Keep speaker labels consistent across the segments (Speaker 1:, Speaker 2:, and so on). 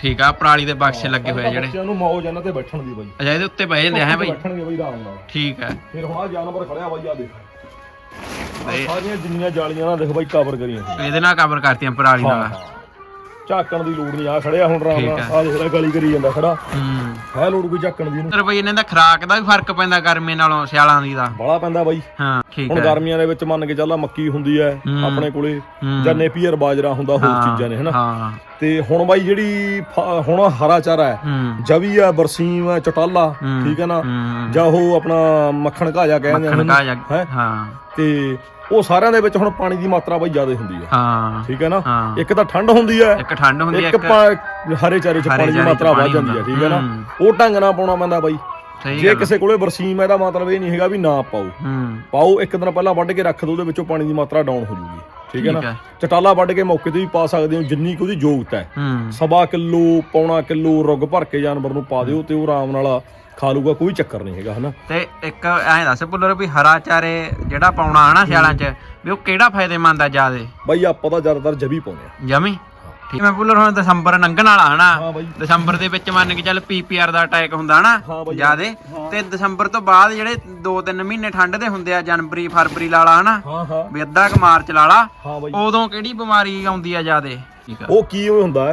Speaker 1: ਠੀਕ ਆ ਪਰਾਲੀ ਦੇ ਬਕਸੇ ਲੱਗੇ ਹੋਏ ਆ ਜਿਹੜੇ।
Speaker 2: ਬੱਚਿਆਂ ਨੂੰ ਮੌਜ ਇਹਨਾਂ ਤੇ ਬੈਠਣ ਦੀ ਬਾਈ।
Speaker 1: ਅੱਛਾ ਇਹਦੇ ਉੱਤੇ ਪਏ ਹੁੰਦੇ ਆ ਹੈ ਬਾਈ?
Speaker 2: ਬੈਠਣਗੇ ਬਾਈ ਆਰਾਮ ਨਾਲ।
Speaker 1: ਠੀਕ ਹੈ
Speaker 2: ਫਿਰ ਹੁਣ ਆ ਜਾਨਵਰ ਖੜਿਆ ਬਾਈ ਆ ਦੇਖ। ਆਹ ਸਾਰੀਆਂ ਜਿੰਨੀਆਂ ਜਾਲੀਆਂ ਨਾਲ ਦੇਖ ਬਾਈ ਕਵਰ ਕਰੀਆਂ
Speaker 1: ਇਹਦੇ ਨਾਲ ਕਵਰ ਕਰਤੀਆਂ ਪਰਾਲੀ ਨਾਲ।
Speaker 2: ਝਾਕਣ ਦੀ ਲੋੜ ਨਹੀਂ ਆ ਖੜਿਆ ਹੁਣ ਆਰਾਮ ਨਾਲ। ਆ ਦੇਖ ਲੈ ਗਲੀ ਕਰੀ ਜਾਂਦਾ ਖੜਾ।
Speaker 1: ਹੂੰ।
Speaker 2: ਹੈ ਲੋੜ ਕੋਈ ਝਾਕਣ ਦੀ ਇਹਨੂੰ?
Speaker 1: ਤੇ ਬਈ ਇਹਨਾਂ ਦਾ ਖਰਾਕ ਦਾ ਵੀ ਫ਼ਰਕ ਪੈਂਦਾ ਗਰਮੀ ਨਾਲੋਂ ਸਿਆਲਾਂ ਦੀ ਦਾ।
Speaker 2: ਬੜਾ ਪੈਂਦਾ ਬਾਈ।
Speaker 1: ਹਾਂ ਠੀਕ
Speaker 2: ਹੁਣ
Speaker 1: ਹੈ।
Speaker 2: ਗਰਮੀਆਂ ਦੇ ਵਿੱਚ ਮੰਨ ਕੇ ਚੱਲਾ ਮੱਕੀ ਹੁੰਦੀ ਹੈ
Speaker 1: ਹੂੰ।
Speaker 2: ਆਪਣੇ ਕੋਲੇ। ਜਾਂ ਨੇਪੀਅਰ ਬਾਜਰਾ ਹੁੰਦਾ ਹੋਰ ਚੀਜ਼ਾਂ ਨੇ ਹਨਾ?
Speaker 1: ਹਾਂ।
Speaker 2: ਤੇ ਹੁਣ ਬਾਈ ਜਿਹੜੀ ਫ- ਹੁਣ ਹਰਾ ਚਾਰਾ ਹੈ
Speaker 1: ਹੂੰ।
Speaker 2: ਜਵੀ ਆ ਬਰਸੀਮ ਆ ਚਟਾਲਾ ਠੀਕ ਹੈ ਨਾ। ਜਾਂ ਉਹ ਆਪਣਾ ਮੱਖਣ ਘਾਜਾ ਕਹਿੰਦੇ
Speaker 1: ਮੱਖਣ
Speaker 2: ਆ
Speaker 1: ਕਾ ਜਾ
Speaker 2: ਹੈਂ?
Speaker 1: ਹਾਂ।
Speaker 2: ਤੇ ਉਹ ਸਾਰਿਆਂ ਦੇ ਵਿੱਚ ਹੁਣ ਪਾਣੀ ਦੀ ਮਾਤਰਾ ਬਾਈ ਜ਼ਿਆਦਾ ਹੁੰਦੀ ਹੈ।
Speaker 1: ਹਾਂ।
Speaker 2: ਠੀਕ ਹੈ ਨਾ। ਇੱਕ ਤਾਂ ਠੰਡ ਹੁੰਦੀ ਹੈ।
Speaker 1: ਇੱਕ ਠੰਡ ਹੁੰਦੀ ਹੈ
Speaker 2: ਇੱਕ ਹਰੇ ਚਾਰੇ ਚ ਪਾਣੀ ਦੀ ਮਾਤਰਾ ਵੱਧ ਜਾਂਦੀ ਹੈ ਠੀਕ ਹੈ ਨਾ। ਉਹ ਢੰਗ ਨਾਲ ਪਾਉਣਾ ਪੈਂਦਾ ਬਾਈ। ਜੇ ਕਿਸੇ ਕੋਲੇ ਬਰਸੀਮ ਹੈ ਇਹਦਾ ਮਤਲਬ ਇਹ ਨਹੀਂ ਹੈਗਾ ਵੀ ਨਾ ਪਾਓ।
Speaker 1: ਹੂੰ।
Speaker 2: ਪਾਓ ਇੱਕ ਦਿਨ ਪਹਿਲਾਂ ਵੱਢ ਕੇ ਰੱਖ ਦਿਓ ਉਹਦੇ ਵਿੱਚੋਂ ਪਾਣੀ ਦੀ ਮਾਤਰਾ ਡਾਊਨ ਹੋ ਜੂਗੀ। ਠੀਕ ਹੈ ਨਾ। ਚਟਾਲਾ ਵੱਢ ਕੇ ਮੌਕੇ ਤੇ ਵੀ ਪਾ ਸਕਦੇ ਹੋ ਜਿੰਨੀ ਕੁ ਉਹਦੀ ਯੋਗਤਾ ਹੈ।
Speaker 1: ਹੂੰ।
Speaker 2: ਸਵਾ ਕਿਲੋ ਪੌਣਾ ਕਿਲੋ ਰੁੱਗ ਭਰ ਕੇ ਜਾਨਵਰ ਨੂੰ ਪਾ ਦਿਓ ਤੇ ਉਹ ਆਰਾਮ ਨਾਲ ਖਾ ਲੂਗਾ ਕੋਈ ਚੱਕਰ ਨਹੀਂ ਹੈਗਾ ਹਨਾ?
Speaker 1: ਤੇ ਇੱਕ ਐਂ ਦੱਸ ਪੁੱਲਰ ਵੀ ਹਰਾ ਚਾਰੇ ਜਿਹੜਾ ਪਾਉਣਾ ਹਨਾ ਸਿਆਲਾਂ 'ਚ ਵੀ ਉਹ ਕਿਹੜਾ ਫਾਇਦੇਮੰਦ ਆ ਜਿਆਦੇ?
Speaker 2: ਬਾਈ ਆਪਾਂ ਤਾਂ ਜ਼ਿਆਦਾਤਰ ਜਵੀ ਪਾਉਂਦੇ ਆ
Speaker 1: ਜਮੀ? ਠੀਕ। ਮੈਂ ਪੁੱਲਰ ਹੁਣ ਦਸੰਬਰ ਲੰਘਣ ਵਾਲਾ ਹਨਾ? ਦਸੰਬਰ ਦੇ ਵਿੱਚ ਮੰਨ ਕੇ ਚੱਲ ਪੀਪੀਆਰ ਦਾ ਅਟੈਕ ਹੁੰਦਾ ਹਨਾ। ਜਿਆਦੇ। ਤੇ ਦਸੰਬਰ ਤੋਂ ਬਾਅਦ ਜਿਹੜੇ 2-3 ਮਹੀਨੇ ਠੰਡ ਦੇ ਹੁੰਦੇ ਆ ਜਨਵਰੀ ਫਰਵਰੀ ਲਾਲਾ ਹਨਾ? ਵੀ ਅੱਧਾ ਕੁ ਮਾਰਚ ਲਾਲਾ ਉਦੋਂ ਕਿਹੜੀ ਬਿਮਾਰੀ ਆਉਂਦੀ ਆ ਜਿਆਦੇ?
Speaker 2: ਉਹ ਕੀ ਹੁੰਦਾ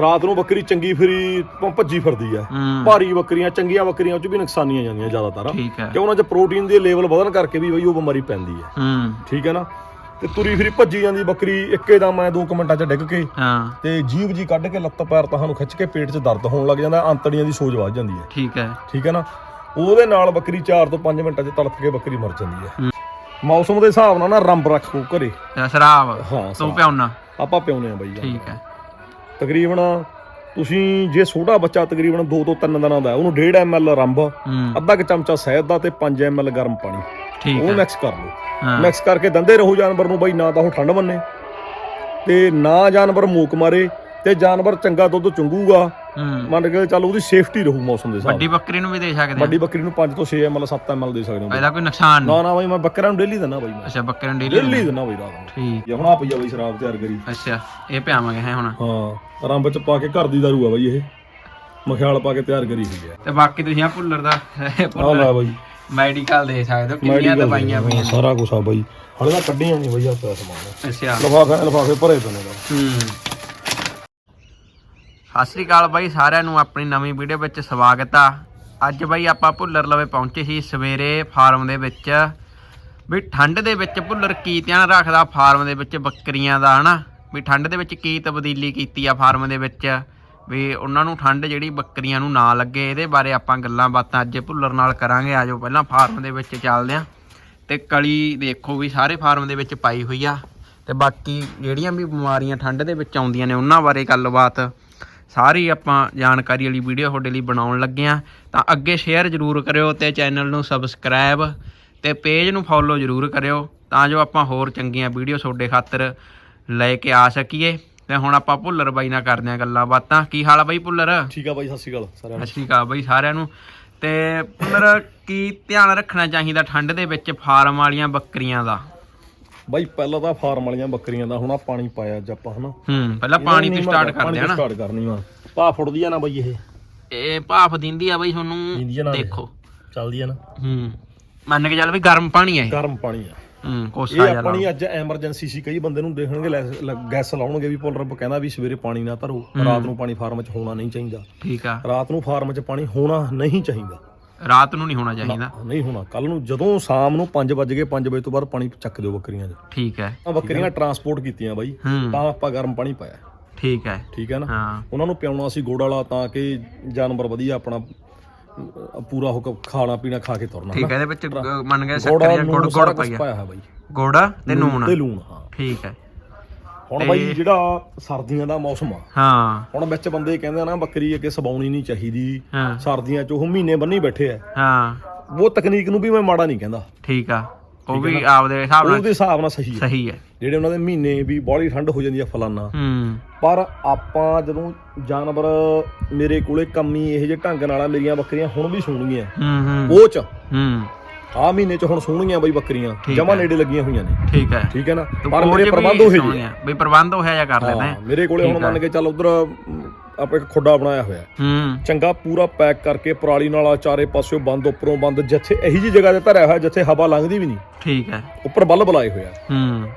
Speaker 2: ਰਾਤ ਨੂੰ ਬੱਕਰੀ ਚੰਗੀ ਫਿਰੀ ਭੱਜੀ ਫਿਰਦੀ ਆ। ਭਾਰੀ ਬੱਕਰੀਆਂ ਚੰਗੀਆਂ ਬੱਕਰੀਆਂ ਉਹ ਚ ਵੀ ਨੁਕਸਾਨੀਆਂ ਜਾਂਦੀਆਂ ਜ਼ਿਆਦਾਤਰ।
Speaker 1: ਠੀਕ ਹੈ।
Speaker 2: ਕਿ ਉਹਨਾਂ ਚ ਪ੍ਰੋਟੀਨ ਦੇ ਲੈਵਲ ਵਧਣ ਕਰਕੇ ਵੀ ਬਈ ਉਹ ਬਿਮਾਰੀ ਪੈਂਦੀ ਹੂੰ। ਠੀਕ ਹੈ ਨਾ? ਤੇ ਤੁਰੀ ਫਿਰੀ ਭੱਜੀ ਜਾਂਦੀ ਬੱਕਰੀ ਇੱਕੇ ਦਮ ਐ 2 ਮਿੰਟਾਂ ਚ ਡਿੱਗ ਕੇ
Speaker 1: ਹਾਂ।
Speaker 2: ਤੇ ਜੀਭ ਜੀ ਕੱਢ ਕੇ ਲੱਤ ਪੈਰ ਤੁਹਾਨੂੰ ਖਿੱਚ ਕੇ ਪੇਟ 'ਚ ਦਰਦ ਹੋਣ ਲੱਗ ਜਾਂਦਾ ਅੰਤੜੀਆਂ ਦੀ ਸੋਜ ਵੱਧ ਜਾਂਦੀ ਹੈ
Speaker 1: ਠੀਕ ਹੈ।
Speaker 2: ਠੀਕ ਹੈ ਨਾ? ਉਹਦੇ ਨਾਲ ਬੱਕਰੀ 4 ਤੋਂ 5 ਮਿੰਟਾਂ 'ਚ ਤੜਫ ਕੇ ਬੱਕਰੀ ਮਰ ਜਾਂਦੀ ਹੈ। ਮੌਸਮ ਦੇ ਹਿਸਾਬ ਨਾਲ ਨਾ ਰੰਬ ਰੱਖੋ ਘਰੇ।
Speaker 1: ਸ਼ਰਾਬ।
Speaker 2: ਹਾਂ
Speaker 1: ਤੂੰ ਪਿਆਉਣਾ।
Speaker 2: ਆਪਾਂ ਪਿਉਨੇ ਆ ਬਾਈ।
Speaker 1: ਠੀਕ ਹੈ।
Speaker 2: ਤਕਰੀਬਨ ਤੁਸੀਂ ਜੇ ਛੋਟਾ ਬੱਚਾ ਤਕਰੀਬਨ 2 ਤੋਂ 3 ਦਿਨਾਂ ਦਾ ਹੈ ਉਹਨੂੰ 1.5 ml ਰੰਬ ਅੱਧਾ ਕੁ ਚਮਚਾ ਸ਼ਹਿਦ ਦਾ ਤੇ 5 ml ਗਰਮ ਪਾਣੀ।
Speaker 1: ਠੀਕ
Speaker 2: ਉਹ ਮਿਕਸ ਕਰ ਲਓ। ਮਿਕਸ ਕਰਕੇ ਦੰਦੇ ਰਹੋ ਜਾਨਵਰ ਨੂੰ ਬਾਈ ਨਾ ਤਾਂ ਉਹ ਠੰਡ ਮੰਨੇ ਤੇ ਨਾ ਜਾਨਵਰ ਮੂਕ ਮਾਰੇ ਤੇ ਜਾਨਵਰ ਚੰਗਾ ਦੁੱਧ ਚੁੰਗੂਗਾ। ਮੰਨ ਕੇ ਚੱਲ ਉਹਦੀ ਸੇਫਟੀ ਰਹੂ ਮੌਸਮ ਦੇ ਹਿਸਾਬ
Speaker 1: ਵੱਡੀ ਬੱਕਰੀ ਨੂੰ ਵੀ ਦੇ ਸਕਦੇ ਆ।
Speaker 2: ਵੱਡੀ ਬੱਕਰੀ ਨੂੰ 5 ਤੋਂ 6 ml 7 ml ਦੇ ਸਕਦੇ ਹੋ
Speaker 1: ਇਹਦਾ ਕੋਈ ਨੁਕਸਾਨ ਨਹੀਂ।
Speaker 2: ਨਾ ਨਾ ਬਾਈ ਮੈਂ ਬੱਕਰਾਂ ਨੂੰ ਡੇਲੀ ਦਿੰਦਾ ਬਾਈ ਮੈਂ।
Speaker 1: ਅੱਛਾ ਬੱਕਰੇ ਨੂੰ ਡੇਲੀ
Speaker 2: ਡੇਲੀ ਦਿੰਦਾ। ਬਾਈ ਰਾਤ ਨੂੰ।
Speaker 1: ਠੀਕ।
Speaker 2: ਹੁਣ ਆ ਪਈਆ ਬਾਈ ਸ਼ਰਾਬ ਤਿਆਰ ਕਰੀ।
Speaker 1: ਅੱਛਾ ਇਹ ਪਿਆਵਾਂਗੇ ਹੈ ਹੁਣ।
Speaker 2: ਹਾਂ ਰੰਬ ਚ ਪਾ ਕੇ ਘਰ ਦੀ ਦਾਰੂ ਆ ਬਾਈ ਇਹ। ਮਖਿਆਲ ਪਾ ਕੇ ਤਿਆਰ ਕਰੀ ਹੋਈ ਹੈ
Speaker 1: ਤੇ ਬਾਕੀ ਤੁਸੀਂ ਆ ਭੁੱਲਰ ਦਾ
Speaker 2: ਆ ਲੈ ਬਾਈ।
Speaker 1: ਮੈਡੀਕਲ ਦੇ ਸਕਦੇ ਹੋ ਕਿੰਨੀਆਂ ਦਵਾਈਆਂ ਪਈਆਂ
Speaker 2: ਸਾਰਾ ਕੁਝ ਆ ਬਾਈ। ਹਲੇ ਤਾਂ ਕੱਢੀਆਂ ਨਹੀਂ ਬਾਈ ਆ ਸਮਾਨ।
Speaker 1: ਅੱਛਾ।
Speaker 2: ਲਫਾਫੇ ਲਫਾਫੇ ਭਰੇ ਪਏ ਨੇ।
Speaker 1: ਹੂੰ। ਸਤਿ ਸ੍ਰੀ ਅਕਾਲ ਬਾਈ, ਸਾਰਿਆਂ ਨੂੰ ਆਪਣੀ ਨਵੀਂ ਵੀਡੀਓ ਵਿੱਚ ਸਵਾਗਤ ਆ। ਅੱਜ ਬਾਈ ਆਪਾਂ ਭੁੱਲਰ ਲਵੇ ਪਹੁੰਚੇ ਸੀ ਸਵੇਰੇ ਫਾਰਮ ਦੇ ਵਿੱਚ। ਵੀ ਠੰਡ ਦੇ ਵਿੱਚ ਭੁੱਲਰ ਕੀ ਧਿਆਨ ਰੱਖਦਾ ਫਾਰਮ ਦੇ ਵਿੱਚ ਬੱਕਰੀਆਂ ਦਾ, ਹਨਾ? ਵੀ ਠੰਡ ਦੇ ਵਿੱਚ ਕੀ ਤਬਦੀਲੀ ਕੀਤੀ ਆ ਫਾਰਮ ਦੇ ਵਿੱਚ? ਵੀ ਉਹਨਾਂ ਨੂੰ ਠੰਡ ਜਿਹੜੀ ਬੱਕਰੀਆਂ ਨੂੰ ਨਾ ਲੱਗੇ, ਇਹਦੇ ਬਾਰੇ ਆਪਾਂ ਗੱਲਾਂ ਬਾਤਾਂ ਅੱਜ ਭੁੱਲਰ ਨਾਲ ਕਰਾਂਗੇ। ਆਜੋ ਪਹਿਲਾਂ ਫਾਰਮ ਦੇ ਵਿੱਚ ਚੱਲਦੇ ਆਂ। ਤੇ ਕਲੀ ਦੇਖੋ ਵੀ ਸਾਰੇ ਫਾਰਮ ਦੇ ਵਿੱਚ ਪਾਈ ਹੋਈ ਆ। ਤੇ ਬਾਕੀ ਜਿਹੜੀਆਂ ਵੀ ਬਿਮਾਰੀਆਂ ਠੰਡ ਦੇ ਵਿੱਚ ਆਉਂਦੀਆਂ ਨੇ, ਉਹਨਾਂ ਬਾਰੇ ਗੱਲਬਾਤ ਸਾਰੀ ਆਪਾਂ ਜਾਣਕਾਰੀ ਵਾਲੀ ਵੀਡੀਓ ਤੁਹਾਡੇ ਲਈ ਬਣਾਉਣ ਲੱਗੇ ਆ ਤਾਂ ਅੱਗੇ ਸ਼ੇਅਰ ਜ਼ਰੂਰ ਕਰਿਓ ਤੇ ਚੈਨਲ ਨੂੰ ਸਬਸਕ੍ਰਾਈਬ ਤੇ ਪੇਜ ਨੂੰ ਫੋਲੋ ਜ਼ਰੂਰ ਕਰਿਓ ਤਾਂ ਜੋ ਆਪਾਂ ਹੋਰ ਚੰਗੀਆਂ ਵੀਡੀਓ ਤੁਹਾਡੇ ਖਾਤਰ ਲੈ ਕੇ ਆ ਸਕੀਏ। ਤੇ ਹੁਣ ਆਪਾਂ ਭੁੱਲਰ ਬਾਈ ਨਾਲ ਕਰਦੇ ਆ ਗੱਲਾਂ ਬਾਤਾਂ। ਕੀ ਹਾਲ ਆ ਬਾਈ ਭੁੱਲਰ?
Speaker 2: ਠੀਕ ਆ ਬਾਈ ਸਤਿ ਸ਼੍ਰੀ ਅਕਾਲ ਸਾਰਿਆਂ ਨੂੰ।
Speaker 1: ਸਤਿ ਸ਼੍ਰੀ ਅਕਾਲ ਬਾਈ ਸਾਰਿਆਂ ਨੂੰ। ਤੇ ਭੁੱਲਰ ਕੀ ਧਿਆਨ ਰੱਖਣਾ ਚਾਹੀਦਾ ਠੰਡ ਦੇ ਵਿੱਚ ਫਾਰਮ ਵਾਲੀਆਂ ਬੱਕਰੀਆਂ ਦਾ?
Speaker 2: ਬਾਈ ਪਹਿਲਾਂ ਤਾਂ ਫਾਰਮ ਵਾਲੀਆਂ ਬੱਕਰੀਆਂ ਦਾ ਹੁਣ ਆ ਪਾਣੀ ਪਾਇਆ ਅੱਜ ਆਪਾਂ ਹਨਾ?
Speaker 1: ਹੂੰ ਪਹਿਲਾਂ ਪਾਣੀ ਤੋਂ ਸਟਾਰਟ ਕਰਦੇ ਆ ਨਾ।
Speaker 2: ਸਟਾਰਟ ਕਰਨੀ ਵਾ ਪਾ ਫੁੱਟਦੀ ਆ ਨਾ ਬਾਈ ਇਹ?
Speaker 1: ਇਹ ਭਾਫ ਦਿੰਦੀ ਆ ਬਾਈ ਤੁਹਾਨੂੰ
Speaker 2: ਆ ਇਹ।
Speaker 1: ਦੇਖੋ।
Speaker 2: ਚੱਲਦੀ ਆ ਨਾ।
Speaker 1: ਹੂੰ ਮੰਨ ਕੇ ਚੱਲ ਵੀ ਗਰਮ ਪਾਣੀ ਆ ਇਹ।
Speaker 2: ਗਰਮ ਪਾਣੀ ਆ।
Speaker 1: ਹੂੰ
Speaker 2: ਇਹ
Speaker 1: ਕੋਸਾ ਜਿਹਾ
Speaker 2: ਆਪਣੀ ਅੱਜ ਐਮਰਜੈਂਸੀ ਸੀ ਕਈ ਬੰਦੇ ਨੂੰ ਦੇਖਣਗੇ ਗੈਸ ਲਾਉਣਗੇ ਵੀ ਪੁੱਲ ਰੱਬ ਕਹਿੰਦਾ ਵੀ ਸਵੇਰੇ ਪਾਣੀ ਨਾ ਧਰੋ। ਰਾਤ ਨੂੰ ਪਾਣੀ ਫਾਰਮ 'ਚ ਹੋਣਾ ਨਹੀਂ ਚਾਹੀਦਾ।
Speaker 1: ਠੀਕ ਆ।
Speaker 2: ਰਾਤ ਨੂੰ ਫਾਰਮ 'ਚ ਪਾਣੀ ਹੋਣਾ ਨਹੀਂ ਚਾਹੀਦਾ।
Speaker 1: ਰਾਤ ਨੂੰ ਨਹੀਂ ਹੋਣਾ ਚਾਹੀਦਾ।
Speaker 2: ਨਹੀਂ ਹੋਣਾ। ਕੱਲ ਨੂੰ ਜਦੋਂ ਸ਼ਾਮ ਨੂੰ 5 ਵਜ ਗਏ 5 ਵਜੇ ਤੋਂ ਬਾਅਦ ਪਾਣੀ ਚੱਕ ਦਿਓ ਬੱਕਰੀਆਂ 'ਚ।
Speaker 1: ਠੀਕ ਹੈ।
Speaker 2: ਆ ਬੱਕਰੀਆਂ ਟਰਾਂਸਪੋਰਟ ਕੀਤੀਆਂ ਬਾਈ। ਤਾਂ ਆਪਾਂ ਗਰਮ ਪਾਣੀ ਪਾਇਆ।
Speaker 1: ਠੀਕ ਹੈ।
Speaker 2: ਠੀਕ ਹੈ ਨਾ?
Speaker 1: ਹਾਂ।
Speaker 2: ਉਹਨਾਂ ਨੂੰ ਪਿਆਉਣਾ ਸੀ ਗੁੜ ਵਾਲਾ ਤਾਂ ਕਿ ਜਾਨਵਰ ਵਧੀਆ ਆਪਣਾ ਪੂਰਾ ਹੋ ਕੇ ਖਾਣਾ ਪੀਣਾ ਖਾ ਕੇ ਤੁਰਨਾ
Speaker 1: ਠੀਕ ਹੈ ਇਹਦੇ ਵਿੱਚ ਮੰਨ ਗਏ ਸ਼ੱਕਰ ਜਾਂ ਗੁੜ
Speaker 2: ਪਾਇਆ। ਹੈ ਬਾਈ।
Speaker 1: ਗੁੜ ਤੇ ਨੂਣ
Speaker 2: ਤੇ ਲੂਣ ਹਾਂ।
Speaker 1: ਠੀਕ ਹੈ।
Speaker 2: ਹੁਣ ਬਾਈ ਜਿਹੜਾ ਸਰਦੀਆਂ ਦਾ ਮੌਸਮ ਆ
Speaker 1: ਹਾਂ।
Speaker 2: ਹੁਣ ਵਿੱਚ ਬੰਦੇ ਕਹਿੰਦੇ ਆ ਨਾ ਬੱਕਰੀ ਅੱਗੇ ਸਬਾਉਣੀ ਨਹੀਂ ਚਾਹੀਦੀ
Speaker 1: ਹਾਂ।
Speaker 2: ਸਰਦੀਆਂ 'ਚ ਉਹ ਮਹੀਨੇ ਬੰਨੀ ਬੈਠੇ ਆ।
Speaker 1: ਹਾਂ।
Speaker 2: ਉਹ ਤਕਨੀਕ ਨੂੰ ਵੀ ਮੈਂ ਮਾੜਾ ਨਹੀਂ ਕਹਿੰਦਾ।
Speaker 1: ਠੀਕ ਆ। ਉਹ ਵੀ ਆਪਦੇ ਹਿਸਾਬ ਨਾਲ
Speaker 2: ਉਹਦੇ ਹਿਸਾਬ ਨਾਲ ਸਹੀ ਹੈ
Speaker 1: ਸਹੀ ਹੈ
Speaker 2: ਜਿਹੜੇ ਉਹਨਾਂ ਦੇ ਮਹੀਨੇ ਵੀ ਬਾਹਲੀ ਠੰਡ ਹੋ ਜਾਂਦੀ ਆ ਫਲਾਨਾ।
Speaker 1: ਹੂੰ।
Speaker 2: ਪਰ ਆਪਾਂ ਜਦੋਂ ਜਾਨਵਰ ਮੇਰੇ ਕੋਲੇ ਕੰਮੀ ਇਹ ਜੇ ਢੰਗ ਨਾਲ ਆ ਮੇਰੀਆਂ ਬੱਕਰੀਆਂ ਹੁਣ ਵੀ ਸੂਣਗੀਆਂ।
Speaker 1: ਹੂੰ ਹੂੰ।
Speaker 2: ਉਹ ਚ
Speaker 1: ਹੂੰ।
Speaker 2: ਆ ਮਹੀਨੇ ਚ ਹੁਣ ਸੂਣਗੀਆਂ ਬਈ ਬੱਕਰੀਆਂ ਜਮਾ। ਨੇੜੇ ਲੱਗੀਆਂ ਹੋਈਆਂ ਨੇ।
Speaker 1: ਠੀਕ ਹੈ।
Speaker 2: ਠੀਕ ਹੈ ਨਾ? ਪਰ ਮੇਰੇ ਪ੍ਰਬੰਧ ਜਿਹੇ
Speaker 1: ਸੋਹਣੀਆਂ, ਵੀ ਪ੍ਰਬੰਧ ਹੋਇਆ ਜਾਂ ਕਰ ਲੈਣਾ
Speaker 2: ਮੇਰੇ ਕੋਲੇ ਹੁਣ ਮੰਨ ਕੇ ਚੱਲ ਉਧਰ ਆਪਾਂ ਇੱਕ ਖੁੱਡਾ ਬਣਾਇਆ ਹੋਇਆ।
Speaker 1: ਹੂੰ।
Speaker 2: ਚੰਗਾ ਪੂਰਾ ਪੈਕ ਕਰਕੇ ਪਰਾਲੀ ਨਾਲ ਚਾਰੇ ਪਾਸਿਓਂ ਬੰਦ ਉੱਪਰੋਂ ਬੰਦ ਜਿੱਥੇ ਇਹੀ ਜੀ ਜਗ੍ਹਾ ਤੇ ਧਰਿਆ ਹੋਇਆ ਜਿੱਥੇ ਹਵਾ ਲੰਘਦੀ ਵੀ ਨਹੀਂ।
Speaker 1: ਠੀਕ ਹੈ।
Speaker 2: ਉੱਪਰ ਬੱਲਬ ਲਾਏ ਹੋਇਆ
Speaker 1: ਹੂੰ।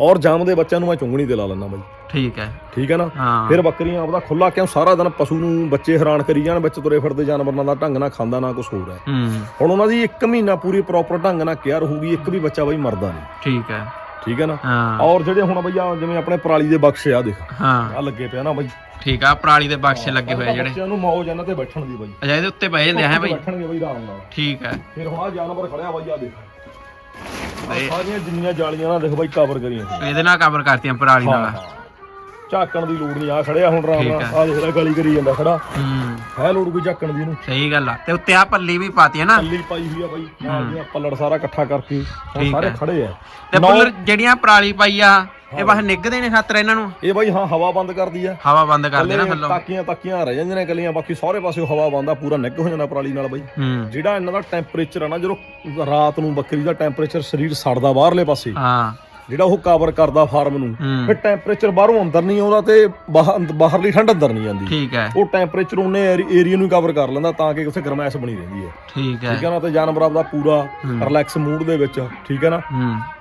Speaker 2: ਔਰ ਜਾਮ ਦੇ ਬੱਚਿਆਂ ਨੂੰ ਮੈਂ ਚੁੰਗਣੀ ਤੇ ਲਾ ਬਾਈ।
Speaker 1: ਠੀਕ ਹੈ।
Speaker 2: ਠੀਕ ਹੈ ਨਾ?
Speaker 1: ਹਾਂ।
Speaker 2: ਫਿਰ ਬੱਕਰੀਆਂ ਆਪਦਾ ਖੁੱਲਾ ਕਿਉਂ? ਸਾਰਾ ਦਿਨ ਪਸ਼ੂ ਨੂੰ ਬੱਚੇ ਹੈਰਾਨ ਕਰੀ ਜਾਣ ਵਿੱਚ ਤੁਰੇ ਫਿਰਦੇ ਜਾਨਵਰਾਂ ਦਾ ਢੰਗ ਨਾਲ ਖਾਂਦਾ ਨਾ ਕੁਝ ਹੋਰ ਹੈ।
Speaker 1: ਹੂੰ।
Speaker 2: ਹੁਣ ਉਹਨਾਂ ਦੀ 1 ਮਹੀਨਾ ਪੂਰੀ ਪ੍ਰੋਪਰ ਢੰਗ ਨਾਲ ਕੇਅਰ ਹੋਊਗੀ ਇੱਕ ਵੀ ਬੱਚਾ ਬਾਈ ਮਰਦਾ ਨਹੀਂ।
Speaker 1: ਠੀਕ ਹੈ।
Speaker 2: ਠੀਕ ਹੈ ਨਾ?
Speaker 1: ਹਾਂ।
Speaker 2: ਔਰ ਜਿਹੜੇ ਹੁਣ ਬਈ ਆਹ ਜਿਵੇਂ ਆਪਣੇ ਪਰਾਲੀ ਦੇ ਬਕਸੇ ਆ ਦੇਖ।
Speaker 1: ਹਾਂ।
Speaker 2: ਆ ਲੱਗੇ ਪਿਆ ਨਾ ਬਾਈ।
Speaker 1: ਠੀਕ ਆ ਪਰਾਲੀ ਦੇ ਬਕਸੇ ਲੱਗੇ ਹੋਏ ਆ ਜਿਹੜੇ।
Speaker 2: ਬੱਚਿਆਂ ਨੂੰ ਮੌਜ ਇਹਨਾਂ ਤੇ ਬੈਠਣ ਦੀ ਬਾਈ।
Speaker 1: ਅਜਾ ਇਹਦੇ ਉੱਤੇ ਬਹਿ ਜਾਂਦੇ ਹੈ ਬਈ?
Speaker 2: ਬੈਠਣਗੇ ਬਾਈ ਆਰਾਮ ਨਾਲ।
Speaker 1: ਠੀਕ ਹੈ।
Speaker 2: ਫਿਰ ਹੁਣ ਆ ਜਾਨਵਰ ਖੜਿਆ ਬਾਈ ਆ ਦੇਖ।
Speaker 1: ਤੇ
Speaker 2: ਸਾਰੀਆਂ ਜਿੰਨੀਆਂ ਜਾਲੀਆਂ ਨਾਲ ਦੇਖ ਬਾਈ ਕਵਰ ਕਰੀਆਂ। ਹੋਈਆਂ।
Speaker 1: ਇਹਦੇ ਨਾਲ ਕਵਰ ਕਰਤੀਆਂ ਪਰਾਲੀ ਨਾਲ।
Speaker 2: ਝਾਕਣ ਦੀ ਲੋੜ ਨਹੀਂ ਆ ਖੜਿਆ ਹੁਣ
Speaker 1: ਠੀਕ
Speaker 2: ਨਾਲ। ਆ ਦੇਖ ਲੈ ਗਲੀ ਕਰੀ ਜਾਂਦਾ ਖੜਾ।
Speaker 1: ਹੂੰ।
Speaker 2: ਹੈ ਲੋੜ ਕੋਈ ਝਾਕਣ ਦੀ ਇਹਨੂੰ?
Speaker 1: ਸਹੀ ਗੱਲ ਆ। ਤੇ ਉੱਤੇ ਆ ਪੱਲੀ ਵੀ ਪਾਤੀ ਹੈ ਨਾ।
Speaker 2: ਪੱਲੀ ਪਾਈ ਹੋਈ ਆ ਬਾਈ। ਪੱਲੜ ਸਾਰਾ ਇਕੱਠਾ ਕਰਕੇ। ਸਾਰੇ। ਖੜੇ ਆ।
Speaker 1: ਤੇ ਪੁੱਲਰ ਜਿਹੜੀਆਂ ਪਰਾਲੀ ਪਾਈ ਆ ਇਹ ਬਸ ਨਿੱਗਦੇ ਨੇ ਖਾਤਰ ਇਹਨਾਂ ਨੂੰ?
Speaker 2: ਇਹ ਬਾਈ ਹਾਂ ਹਵਾ ਬੰਦ ਕਰਦੀ ਆ।
Speaker 1: ਹਵਾ ਬੰਦ ਕਰ ਦੇਣਾ
Speaker 2: ਥੱਲੇ। ਤਾਕੀਆਂ ਤਾਕੀਆਂ ਰਹਿ ਜਾਂਦੀਆਂ ਨੇ ਕੱਲੀਆਂ ਬਾਕੀ ਸਾਰੇ ਪਾਸੇ ਹਵਾ ਬੰਦ ਆ ਪੂਰਾ ਨਿੱਘ ਹੋ ਜਾਂਦਾ ਪਰਾਲੀ ਨਾਲ ਬਾਈ।
Speaker 1: ਹੂੰ।
Speaker 2: ਜਿਹੜਾ ਇਹਨਾਂ ਦਾ ਟੈਂਪਰੇਚਰ ਆ ਨਾ ਜਦੋਂ ਰਾਤ ਨੂੰ ਬੱਕਰੀ ਦਾ ਟੈਂਪਰੇਚਰ ਸਰੀਰ ਸੜਦਾ ਬਾਹਰਲੇ ਪਾਸੇ
Speaker 1: ਹਾਂ।
Speaker 2: ਜਿਹੜਾ ਉਹ ਕਵਰ ਕਰਦਾ ਫਾਰਮ ਨੂੰ ਫਿਰ ਟੈਂਪਰੇਚਰ ਬਾਹਰੋਂ ਅੰਦਰ ਨਹੀਂ ਆਉਂਦਾ ਤੇ ਬਾਹਰ- ਬਾਹਰਲੀ ਠੰਡ ਅੰਦਰ ਨਹੀਂ ਜਾਂਦੀ।
Speaker 1: ਠੀਕ ਹੈ।
Speaker 2: ਉਹ ਟੈਂਪਰੇਚਰ ਉਹਨੇ ਏਰੀਆ ਨੂੰ ਕਵਰ ਕਰ ਲੈਂਦਾ ਤਾਂ ਕਿ ਉੱਥੇ ਗਰਮੈਸ਼ ਬਣੀ ਰਹਿੰਦੀ ਹੈ।
Speaker 1: ਠੀਕ ਹੈ।
Speaker 2: ਠੀਕ ਹੈ ਨਾ? ਤੇ ਜਾਨਵਰ ਆਪਦਾ ਪੂਰਾ ਰਿਲੈਕਸ ਮੂਡ ਦੇ ਵਿੱਚ ਠੀਕ ਹੈ ਨਾ?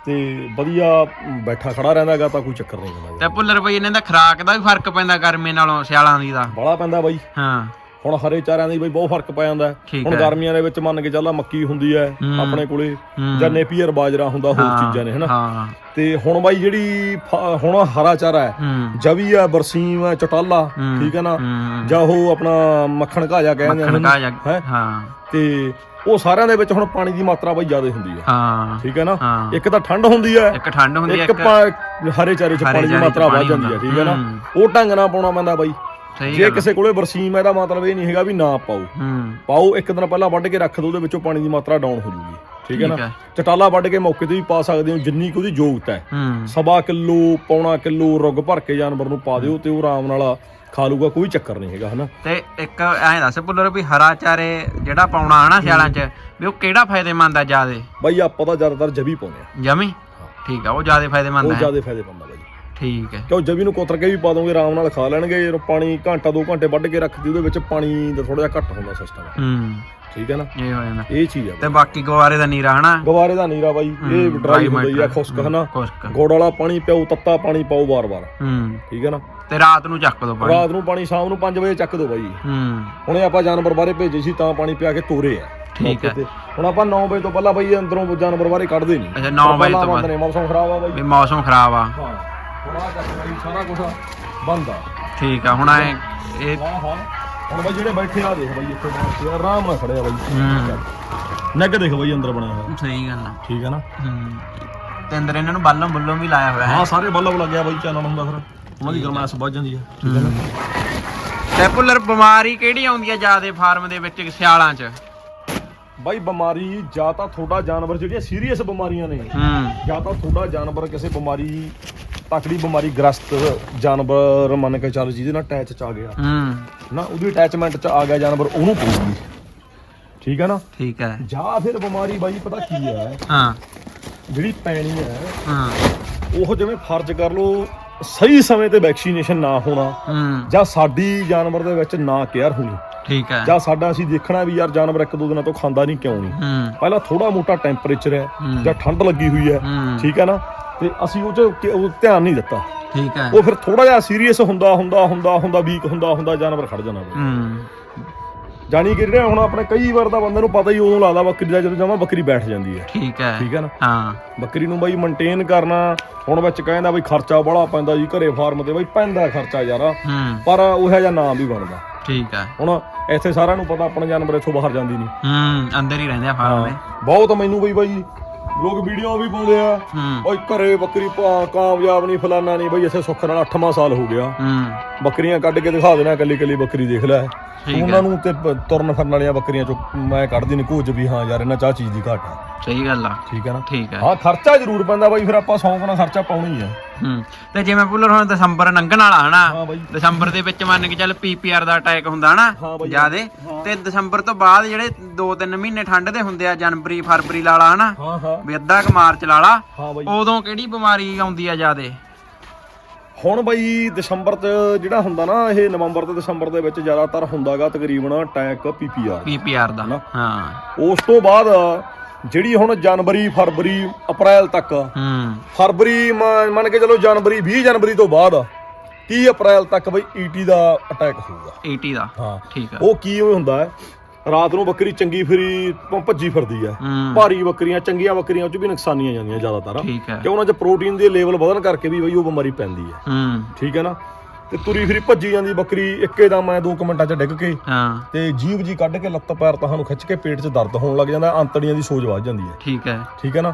Speaker 2: ਤੇ ਵਧੀਆ ਬੈਠਾ ਖੜਾ ਰਹਿੰਦਾਗਾ ਤਾਂ ਕੋਈ ਚੱਕਰ ਨਹੀਂ ਹੁੰਦਾ।
Speaker 1: ਤੇ ਪੁੱਲਰ ਬਈ ਇਹਨਾਂ ਦਾ ਖਰਾਕ ਦਾ ਵੀ ਫ਼ਰਕ ਪੈਂਦਾ ਗਰਮੀ ਨਾਲੋਂ ਸਿਆਲਾਂ ਦੀ ਦਾ।
Speaker 2: ਬੜਾ ਪੈਂਦਾ ਬਾਈ।
Speaker 1: ਹਾਂ।
Speaker 2: ਹੁਣ ਹਰੇ ਚਾਰਿਆਂ ਦੀ ਬਈ ਬਹੁਤ ਫ਼ਰਕ ਪੈ ਜਾਂਦਾ ਹੈ। ਹੁਣ
Speaker 1: ਹੈ।
Speaker 2: ਗਰਮੀਆਂ ਦੇ ਵਿੱਚ ਮੰਨ ਕੇ ਚੱਲਾ ਮੱਕੀ ਹੁੰਦੀ ਹੈ
Speaker 1: ਹੂੰ।
Speaker 2: ਆਪਣੇ ਕੋਲੇ
Speaker 1: ਹੂੰ।
Speaker 2: ਜਾਂ ਨੇਪੀਅਰ ਬਾਜਰਾ ਹੁੰਦਾ ਹੋਰ
Speaker 1: ਹਾਂ,
Speaker 2: ਚੀਜ਼ਾਂ ਨੇ ਹਨਾ?
Speaker 1: ਹਾਂ।
Speaker 2: ਤੇ ਹੁਣ ਬਾਈ ਜਿਹੜੀ ਹੁਣ ਹਰਾ ਚਾਰਾ ਹੈ
Speaker 1: ਹੂੰ।
Speaker 2: ਜਵੀ ਆ ਬਰਸੀਮ ਹੈ ਚਟਾਲਾ
Speaker 1: ਹੂੰ।
Speaker 2: ਠੀਕ ਹੈ ਨਾ?
Speaker 1: ਹੂੰ।
Speaker 2: ਜਾਂ ਉਹ ਆਪਣਾ ਮੱਖਣ ਘਾਜਾ ਕਹਿੰਦੇ
Speaker 1: ਜਾ
Speaker 2: ਹੈਂ?
Speaker 1: ਹਾਂ।
Speaker 2: ਤੇ ਉਹ ਸਾਰਿਆਂ ਦੇ ਵਿੱਚ ਹੁਣ ਪਾਣੀ ਦੀ ਮਾਤਰਾ ਬਾਈ ਜ਼ਿਆਦਾ ਹੁੰਦੀ ਹੈ।
Speaker 1: ਹਾਂ।
Speaker 2: ਠੀਕ ਹੈ ਨਾ?
Speaker 1: ਹਾਂ।
Speaker 2: ਇੱਕ ਤਾਂ ਠੰਡ ਹੁੰਦੀ ਹੈ
Speaker 1: ਇੱਕ ਠੰਡ ਹੁੰਦੀ ਹੈ
Speaker 2: ਇੱਕ ਹਰੇ ਚਾਰੇ ਚ ਪਾਣੀ ਦੀ ਮਾਤਰਾ ਵੱਧ ਜਾਂਦੀ ਹੈ ਠੀਕ ਹੈ ਨਾ?
Speaker 1: ਹੂੰ।
Speaker 2: ਉਹ ਢੰਗ ਨਾਲ ਪਾਉਣਾ ਪੈਂਦਾ ਬਾਈ।
Speaker 1: ਸਹੀ
Speaker 2: ਜੇ
Speaker 1: ਗੱਲ
Speaker 2: ਕਿਸੇ ਕੋਲੇ ਬਰਸੀਮ ਹੈ ਇਹਦਾ ਮਤਲਬ ਇਹ ਨਹੀਂ ਹੈਗਾ ਵੀ ਨਾ ਪਾਓ।
Speaker 1: ਹੂੰ।
Speaker 2: ਪਾਓ ਇੱਕ ਦਿਨ ਪਹਿਲਾਂ ਵੱਢ ਕੇ ਰੱਖ ਦਿਓ ਉਹਦੇ ਵਿੱਚੋਂ ਪਾਣੀ ਦੀ ਮਾਤਰਾ ਡਾਊਨ ਹੋ ਜੂਗੀ। ਠੀਕ ਹੈ
Speaker 1: ਠੀਕ
Speaker 2: ਨਾ
Speaker 1: ਹੈ।
Speaker 2: ਚਟਾਲਾ ਵੱਢ ਕੇ ਮੌਕੇ ਤੇ ਵੀ ਪਾ ਸਕਦੇ ਹੋ ਜਿੰਨੀ ਕੁ ਉਹਦੀ ਯੋਗਤਾ ਹੈ।
Speaker 1: ਹੂੰ।
Speaker 2: ਸਵਾ ਕਿਲੋ ਪੌਣਾ ਕਿਲੋ ਰੁੱਗ ਭਰ ਕੇ ਜਾਨਵਰ ਨੂੰ ਪਾ ਦਿਓ ਤੇ ਉਹ ਆਰਾਮ ਨਾਲ ਖਾ ਲੂਗਾ ਕੋਈ ਚੱਕਰ ਨਹੀਂ ਹੈਗਾ ਹਨਾ?
Speaker 1: ਤੇ ਇੱਕ ਐਂ ਦੱਸ ਪੁੱਲਰ ਵੀ ਹਰਾ ਚਾਰੇ ਜਿਹੜਾ ਪਾਉਣਾ ਹਨਾ ਸਿਆਲਾਂ 'ਚ ਵੀ ਉਹ ਕਿਹੜਾ ਫਾਇਦੇਮੰਦ ਆ ਜਿਆਦੇ?
Speaker 2: ਬਾਈ ਆਪਾਂ ਤਾਂ ਜ਼ਿਆਦਾਤਰ ਜਵੀ ਪਾਉਂਦੇ ਆ
Speaker 1: ਜਮੀ? ਠੀਕ ਆ ਉਹ ਜਿਆਦੇ ਫਾਇਦੇਮੰਦ
Speaker 2: ਉਹ
Speaker 1: ਹੈ।
Speaker 2: ਜ਼ਿਆਦਾ ਫਾਇਦੇ ਪਾਉਂਦਾ ਬਾਈ।
Speaker 1: ਠੀਕ ਹੈ।
Speaker 2: ਕਿਉਂ ਜਵੀ ਨੂੰ ਕੋਤਰ ਕੇ ਵੀ ਪਾ ਦੋਗੇ ਆਰਾਮ ਨਾਲ ਖਾ ਲੈਣਗੇ ਜਦੋਂ ਪਾਣੀ ਘੰਟਾ ਦੋ ਘੰਟੇ ਵੱਢ ਕੇ ਰੱਖਦੀ ਉਹਦੇ ਵਿੱਚ ਪਾਣੀ ਦਾ ਥੋੜਾ ਜਿਹਾ ਘੱਟ ਹੁੰਦਾ ਸਿਸਟਮ
Speaker 1: ਹੂੰ।
Speaker 2: ਠੀਕ ਹੈ ਨਾ?
Speaker 1: ਇਹ ਹੋ ਜਾਂਦਾ।
Speaker 2: ਇਹ ਚੀਜ਼ ਆ
Speaker 1: ਤੇ ਬਾਕੀ ਗਵਾਰੇ ਦਾ ਨੀਰਾ ਹਨਾ?
Speaker 2: ਗਵਾਰੇ ਦਾ ਨੀਰਾ ਬਾਈ ਇਹ ਡਰਾਈ ਹੁੰਦਾ ਆ ਖੁਸ਼ਕ ਹਨਾ? ਗੋੜ ਵਾਲਾ ਪਾਣੀ ਪਿਓ ਤੱਤਾ ਪਾਣੀ ਪਾਓ ਵਾਰ-ਵਾਰ।
Speaker 1: ਹੂੰ।
Speaker 2: ਠੀਕ ਹੈ ਨਾ?
Speaker 1: ਤੇ ਰਾਤ ਨੂੰ ਚੱਕ ਦੋ ਪਾਣੀ।
Speaker 2: ਰਾਤ ਨੂੰ ਪਾਣੀ ਸ਼ਾਮ ਨੂੰ 5 ਵਜੇ ਚੱਕ ਦੋ ਬਾਈ।
Speaker 1: ਹੂੰ।
Speaker 2: ਹੁਣੇ ਆਪਾਂ ਜਾਨਵਰ ਬਾਰੇ ਭੇਜੇ ਸੀ ਤਾਂ ਪਾਣੀ ਪਿਆ ਕੇ ਤੋਰੇ ਆ।
Speaker 1: ਠੀਕ ਹੈ।
Speaker 2: ਹੁਣ ਆਪਾਂ 9 ਵਜੇ ਤੋਂ ਪਹਿਲਾਂ ਬਾਈ ਅੰਦਰੋਂ ਜਾਨਵਰ ਬਾਰੇ ਕੱਢਦੇ ਨਹੀਂ
Speaker 1: ਅੱਛਾ 9 ਵਜੇ ਤੋਂ ਬਾਅਦ।
Speaker 2: ਮੌਸਮ ਖਰਾਬ ਆ ਬਾਈ।
Speaker 1: ਮੌਸਮ ਖਰਾਬ ਆ।
Speaker 2: ਸਾਰਾ ਕੁਝ ਬੰਦ
Speaker 1: ਠੀਕ ਆ ਹੁਣ ਐ ਇਹ
Speaker 2: ਹਾਂ ਹਾਂ। ਹੁਣ ਬਾਈ ਜਿਹੜੇ ਬੈਠੇ ਆ ਦੇਖ ਬਾਈ ਇੱਥੇ ਬੈਠੇ ਆ ਆਰਾਮ ਨਾਲ ਖੜੇ ਆ ਬਾਈ।
Speaker 1: ਹੂੰ।
Speaker 2: ਨੈਗ ਦੇਖ ਬਾਈ ਅੰਦਰ ਬਣਿਆ ਹੋਇਆ।
Speaker 1: ਸਹੀ ਗੱਲ ਆ।
Speaker 2: ਠੀਕ ਹੈ ਨਾ?
Speaker 1: ਹੂੰ। ਤੇ ਅੰਦਰ ਇਹਨਾਂ ਨੂੰ ਬਾਲਮ ਬੁੱਲੋਂ ਵੀ ਲਾਇਆ ਹੋਇਆ ਹੈ।
Speaker 2: ਹਾਂ ਸਾਰੇ ਬੱਲਬ ਲੱਗਿਆ ਬਾਈ ਚੈਨਲ ਹੁੰਦਾ ਫਿਰ। ਉਹਨਾਂ ਦੀ ਗਰਮਾਇਸ਼ ਵੱਧ ਜਾਂਦੀ ਹੈ ਠੀਕ ਹੈ ਨਾ?
Speaker 1: ਤੇ ਪੁੱਲਰ ਬਿਮਾਰੀ ਕਿਹੜੀ ਆਉਂਦੀ ਆ ਜਿਆਦੇ ਫਾਰਮ ਦੇ ਵਿੱਚ ਸਿਆਲਾਂ 'ਚ?
Speaker 2: ਬਾਈ ਬਿਮਾਰੀ ਜਾਂ ਤਾਂ ਤੁਹਾਡਾ ਜਾਨਵਰ ਜਿਹੜੀਆਂ ਸੀਰੀਅਸ ਬਿਮਾਰੀਆਂ ਨੇ
Speaker 1: ਹੂੰ।
Speaker 2: ਜਾਂ ਤਾਂ ਤੁਹਾਡਾ ਜਾਨਵਰ ਕਿਸੇ ਬਿਮਾਰੀ ਤਕੜੀ ਬਿਮਾਰੀ ਗ੍ਰਸਤ ਜਾਨਵਰ ਮੰਨ ਕੇ ਚੱਲ ਜਿਹਦੇ ਨਾਲ ਅਟੈਚ ਚ ਆ ਗਿਆ।
Speaker 1: ਹੂੰ।
Speaker 2: ਨਾ ਉਹਦੀ ਅਟੈਚਮੈਂਟ ਚ ਆ ਗਿਆ ਜਾਨਵਰ ਉਹਨੂੰ ਪਊਗੀ। ਠੀਕ ਹੈ ਨਾ?
Speaker 1: ਠੀਕ ਹੈ
Speaker 2: ਜਾਂ ਫਿਰ ਬਿਮਾਰੀ ਬਾਈ ਪਤਾ ਕੀ ਹੈ
Speaker 1: ਹਾਂ।
Speaker 2: ਜਿਹੜੀ ਪੈਣੀ ਹੈ
Speaker 1: ਹਾਂ।
Speaker 2: ਉਹ ਜਿਵੇਂ ਫਰਜ਼ ਕਰ ਲਓ ਸਹੀ ਸਮੇਂ ਤੇ ਵੈਕਸੀਨੇਸ਼ਨ ਨਾ ਹੋਣਾ
Speaker 1: ਹੂੰ।
Speaker 2: ਜਾਂ ਸਾਡੀ ਜਾਨਵਰ ਦੇ ਵਿੱਚ ਨਾ ਕੇਅਰ ਹੋਣੀ।
Speaker 1: ਠੀਕ ਹੈ
Speaker 2: ਜਾਂ ਸਾਡਾ ਅਸੀਂ ਦੇਖਣਾ ਵੀ ਯਾਰ ਜਾਨਵਰ ਇੱਕ ਦੋ ਦਿਨਾਂ ਤੋਂ ਖਾਂਦਾ ਨਹੀਂ ਕਿਉਂ ਨਹੀਂ?
Speaker 1: ਹੂੰ।
Speaker 2: ਪਹਿਲਾਂ ਥੋੜਾ ਮੋਟਾ ਟੈਂਪਰੇਚਰ ਹੈ। ਜਾਂ ਠੰਡ ਲੱਗੀ ਹੋਈ ਹੂੰ। ਠੀਕ ਹੈ ਨਾ? ਤੇ ਅਸੀਂ ਉਹ ਚ ਕਿ- ਉਹ ਧਿਆਨ ਨਹੀਂ ਦਿੱਤਾ।
Speaker 1: ਠੀਕ ਹੈ।
Speaker 2: ਉਹ ਫਿਰ ਥੋੜਾ ਜਿਹਾ ਸੀਰੀਅਸ ਹੁੰਦਾ ਹੁੰਦਾ ਹੁੰਦਾ ਹੁੰਦਾ ਵੀਕ ਹੁੰਦਾ ਹੁੰਦਾ ਜਾਨਵਰ ਖੜ ਜਾਣਾ।
Speaker 1: ਹੂੰ।
Speaker 2: ਜਾਣੀ ਕਿ ਜਿਹੜਾ ਹੁਣ ਆਪਣੇ ਕਈ ਵਾਰ ਦਾ ਬੰਦੇ ਨੂੰ ਪਤਾ ਹੀ ਉਦੋਂ ਲੱਗਦਾ ਬੱਕਰੀ ਦਾ ਜਦੋਂ ਜਮਾ ਬੱਕਰੀ ਬੈਠ ਜਾਂਦੀ ਹੈ।
Speaker 1: ਠੀਕ ਹੈ।
Speaker 2: ਠੀਕ ਹੈ ਨਾ?
Speaker 1: ਹਾਂ।
Speaker 2: ਬੱਕਰੀ ਨੂੰ ਬਾਈ ਮੇਨਟੇਨ ਕਰਨਾ ਹੁਣ ਵਿੱਚ ਕਹਿੰਦਾ ਬਈ ਖਰਚਾ ਬੜਾ ਪੈਂਦਾ ਜੀ ਘਰੇ ਫਾਰਮ ਤੇ ਬਈ ਪੈਂਦਾ ਖਰਚਾ ਯਾਰ।
Speaker 1: ਹੂੰ।
Speaker 2: ਪਰ ਉਹੋ ਜਿਹਾ ਨਾਮ ਵੀ ਬਣਦਾ।
Speaker 1: ਠੀਕ ਹੈ।
Speaker 2: ਹੁਣ ਇੱਥੇ ਸਾਰਿਆਂ ਨੂੰ ਪਤਾ ਆਪਣਾ ਜਾਨਵਰ ਇੱਥੋਂ ਬਾਹਰ ਜਾਂਦੀ ਨਹੀਂ।
Speaker 1: ਹੂੰ ਅੰਦਰ ਹੀ ਰਹਿੰਦੇ ਆ ਫਾਰਮ ਦੇ।
Speaker 2: ਬਹੁਤ ਮੈਨੂੰ ਬਈ ਬਾਈ ਲੋਕ ਵੀਡੀਓ ਵੀ ਪਾਉਂਦੇ ਆ।
Speaker 1: ਹੂੰ।
Speaker 2: ਓਏ ਘਰੇ ਬੱਕਰੀ ਪਾ- ਕਾਮਯਾਬ ਨਹੀਂ ਫਲਾਨਾ ਨਹੀਂ ਬਈ ਇੱਥੇ ਸੁੱਖ ਨਾਲ 8ਵਾਂ ਸਾਲ ਹੋ ਗਿਆ।
Speaker 1: ਹੂੰ।
Speaker 2: ਬੱਕਰੀਆਂ ਕੱਢ ਕੇ ਦਿਖਾ ਦੇਣਾ ਕੱਲੀ ਕੱਲੀ ਬੱਕਰੀ ਦੇਖ ਲੈ।
Speaker 1: ਠੀਕ ਹੈ
Speaker 2: ਉਹਨਾਂ ਨੂੰ ਤੇ ਪ- ਤੁਰਨ ਫਿਰਨ ਵਾਲੀਆਂ ਬੱਕਰੀਆਂ ਚੋਂ ਮੈਂ ਕੱਢਦੀ ਨਹੀਂ ਕੋਝ ਵੀ ਹਾਂ ਯਾਰ ਇਹਨਾਂ ਚਾਹ ਚੀਜ਼ ਦੀ ਘਾਟ ਆ।
Speaker 1: ਸਹੀ ਗੱਲ ਆ।
Speaker 2: ਠੀਕ ਹੈ ਨਾ?
Speaker 1: ਠੀਕ ਹੈ
Speaker 2: ਹਾਂ ਖਰਚਾ ਜ਼ਰੂਰ ਪੈਂਦਾ ਬਾਈ ਫਿਰ ਆਪਾਂ ਸੌਂਕ ਨਾਲ ਖਰਚਾ ਪਾਉਣਾ ਹੀ ਆ।
Speaker 1: ਹੂੰ। ਤੇ ਜਿਵੇਂ ਪੁੱਲਰ ਹੁਣ ਦਸੰਬਰ ਲੰਘਣ ਵਾਲਾ ਹਨਾ? ਦਸੰਬਰ ਦੇ ਵਿੱਚ ਮੰਨ ਕੇ ਚੱਲ ਪੀਪੀਆਰ ਦਾ ਅਟੈਕ ਹੁੰਦਾ ਹਨਾ। ਜਿਆਦੇ। ਤੇ ਦਸੰਬਰ ਤੋਂ ਬਾਅਦ ਜਿਹੜੇ 2-3 ਮਹੀਨੇ ਠੰਡ ਦੇ ਹੁੰਦੇ ਆ ਜਨਵਰੀ ਫਰਵਰੀ ਲਾਲਾ ਹਨਾ? ਵੀ ਅੱਧਾ ਕੁ ਮਾਰਚ ਲਾਲਾ ਉਦੋਂ ਕਿਹੜੀ ਬਿਮਾਰੀ ਆਉਂਦੀ ਆ ਜਿਆਦੇ?
Speaker 2: ਹੁਣ ਬਾਈ ਦਸੰਬਰ ਚ ਜਿਹੜਾ ਹੁੰਦਾ ਨਾ ਇਹ ਨਵੰਬਰ ਤੇ ਦਸੰਬਰ ਦੇ ਵਿੱਚ ਜ਼ਿਆਦਾਤਰ ਹੁੰਦਾਗਾ ਤਕਰੀਬਨ ਅਟੈਕ ਪੀਪੀਆਰ
Speaker 1: ਪੀਪੀਆਰ ਦਾ? ਹਾਂ।
Speaker 2: ਉਸ ਤੋਂ ਬਾਅਦ ਜਿਹੜੀ ਹੁਣ ਜਨਵਰੀ ਫਰਵਰੀ ਅਪ੍ਰੈਲ ਤੱਕ।
Speaker 1: ਹੂੰ।
Speaker 2: ਫਰਵਰੀ ਮ- ਮੰਨ ਕੇ ਚਲੋ ਜਨਵਰੀ 20 ਜਨਵਰੀ ਤੋਂ ਬਾਅਦ 30 ਅਪ੍ਰੈਲ ਤੱਕ ਬਈ ਈਟੀ ਦਾ ਅਟੈਕ ਹੋਊਗਾ।
Speaker 1: 80 ਦਾ।
Speaker 2: ਹਾਂ।
Speaker 1: ਠੀਕ ਆ।
Speaker 2: ਉਹ ਕੀ ਹੁੰਦਾ ਹੈ? ਰਾਤ ਨੂੰ ਬੱਕਰੀ ਚੰਗੀ ਫਿਰੀ ਭ- ਭੱਜੀ ਫਿਰਦੀ ਹੈ।
Speaker 1: ਹੂੰ।
Speaker 2: ਭਾਰੀ ਬੱਕਰੀਆਂ ਚੰਗੀਆਂ ਬੱਕਰੀਆਂ ਉਹ ਚ ਵੀ ਨੁਕਸਾਨੀਆਂ ਜਾਂਦੀਆਂ ਜ਼ਿਆਦਾਤਰ।
Speaker 1: ਠੀਕ ਹੈ।
Speaker 2: ਕਿ ਉਹਨਾਂ 'ਚ ਪ੍ਰੋਟੀਨ ਦੇ ਲੈਵਲ ਵਧਣ ਕਰਕੇ ਵੀ ਬਈ ਉਹ ਬਿਮਾਰੀ ਪੈਂਦੀ ਹੈ।
Speaker 1: ਹੂੰ।
Speaker 2: ਠੀਕ ਹੈ ਨਾ? ਤੇ ਤੁਰੀ ਫਿਰੀ ਭੱਜੀ ਜਾਂਦੀ ਬੱਕਰੀ ਇੱਕੇ ਦਮ ਮੈਂ 2 ਮਿੰਟਾਂ 'ਚ ਡਿੱਗ ਕੇ।
Speaker 1: ਹਾਂ।
Speaker 2: ਤੇ ਜੀਭ ਜੀ ਕੱਢ ਕੇ ਲੱਤ ਪੈਰ ਤੁਹਾਨੂੰ ਖਿੱਚ ਕੇ ਪੇਟ 'ਚ ਦਰਦ ਹੋਣ ਲੱਗ ਜਾਂਦਾ ਅੰਤੜੀਆਂ ਦੀ ਸੋਜ ਵੱਧ ਜਾਂਦੀ ਹੈ।
Speaker 1: ਠੀਕ ਹੈ।
Speaker 2: ਠੀਕ ਹੈ ਨਾ?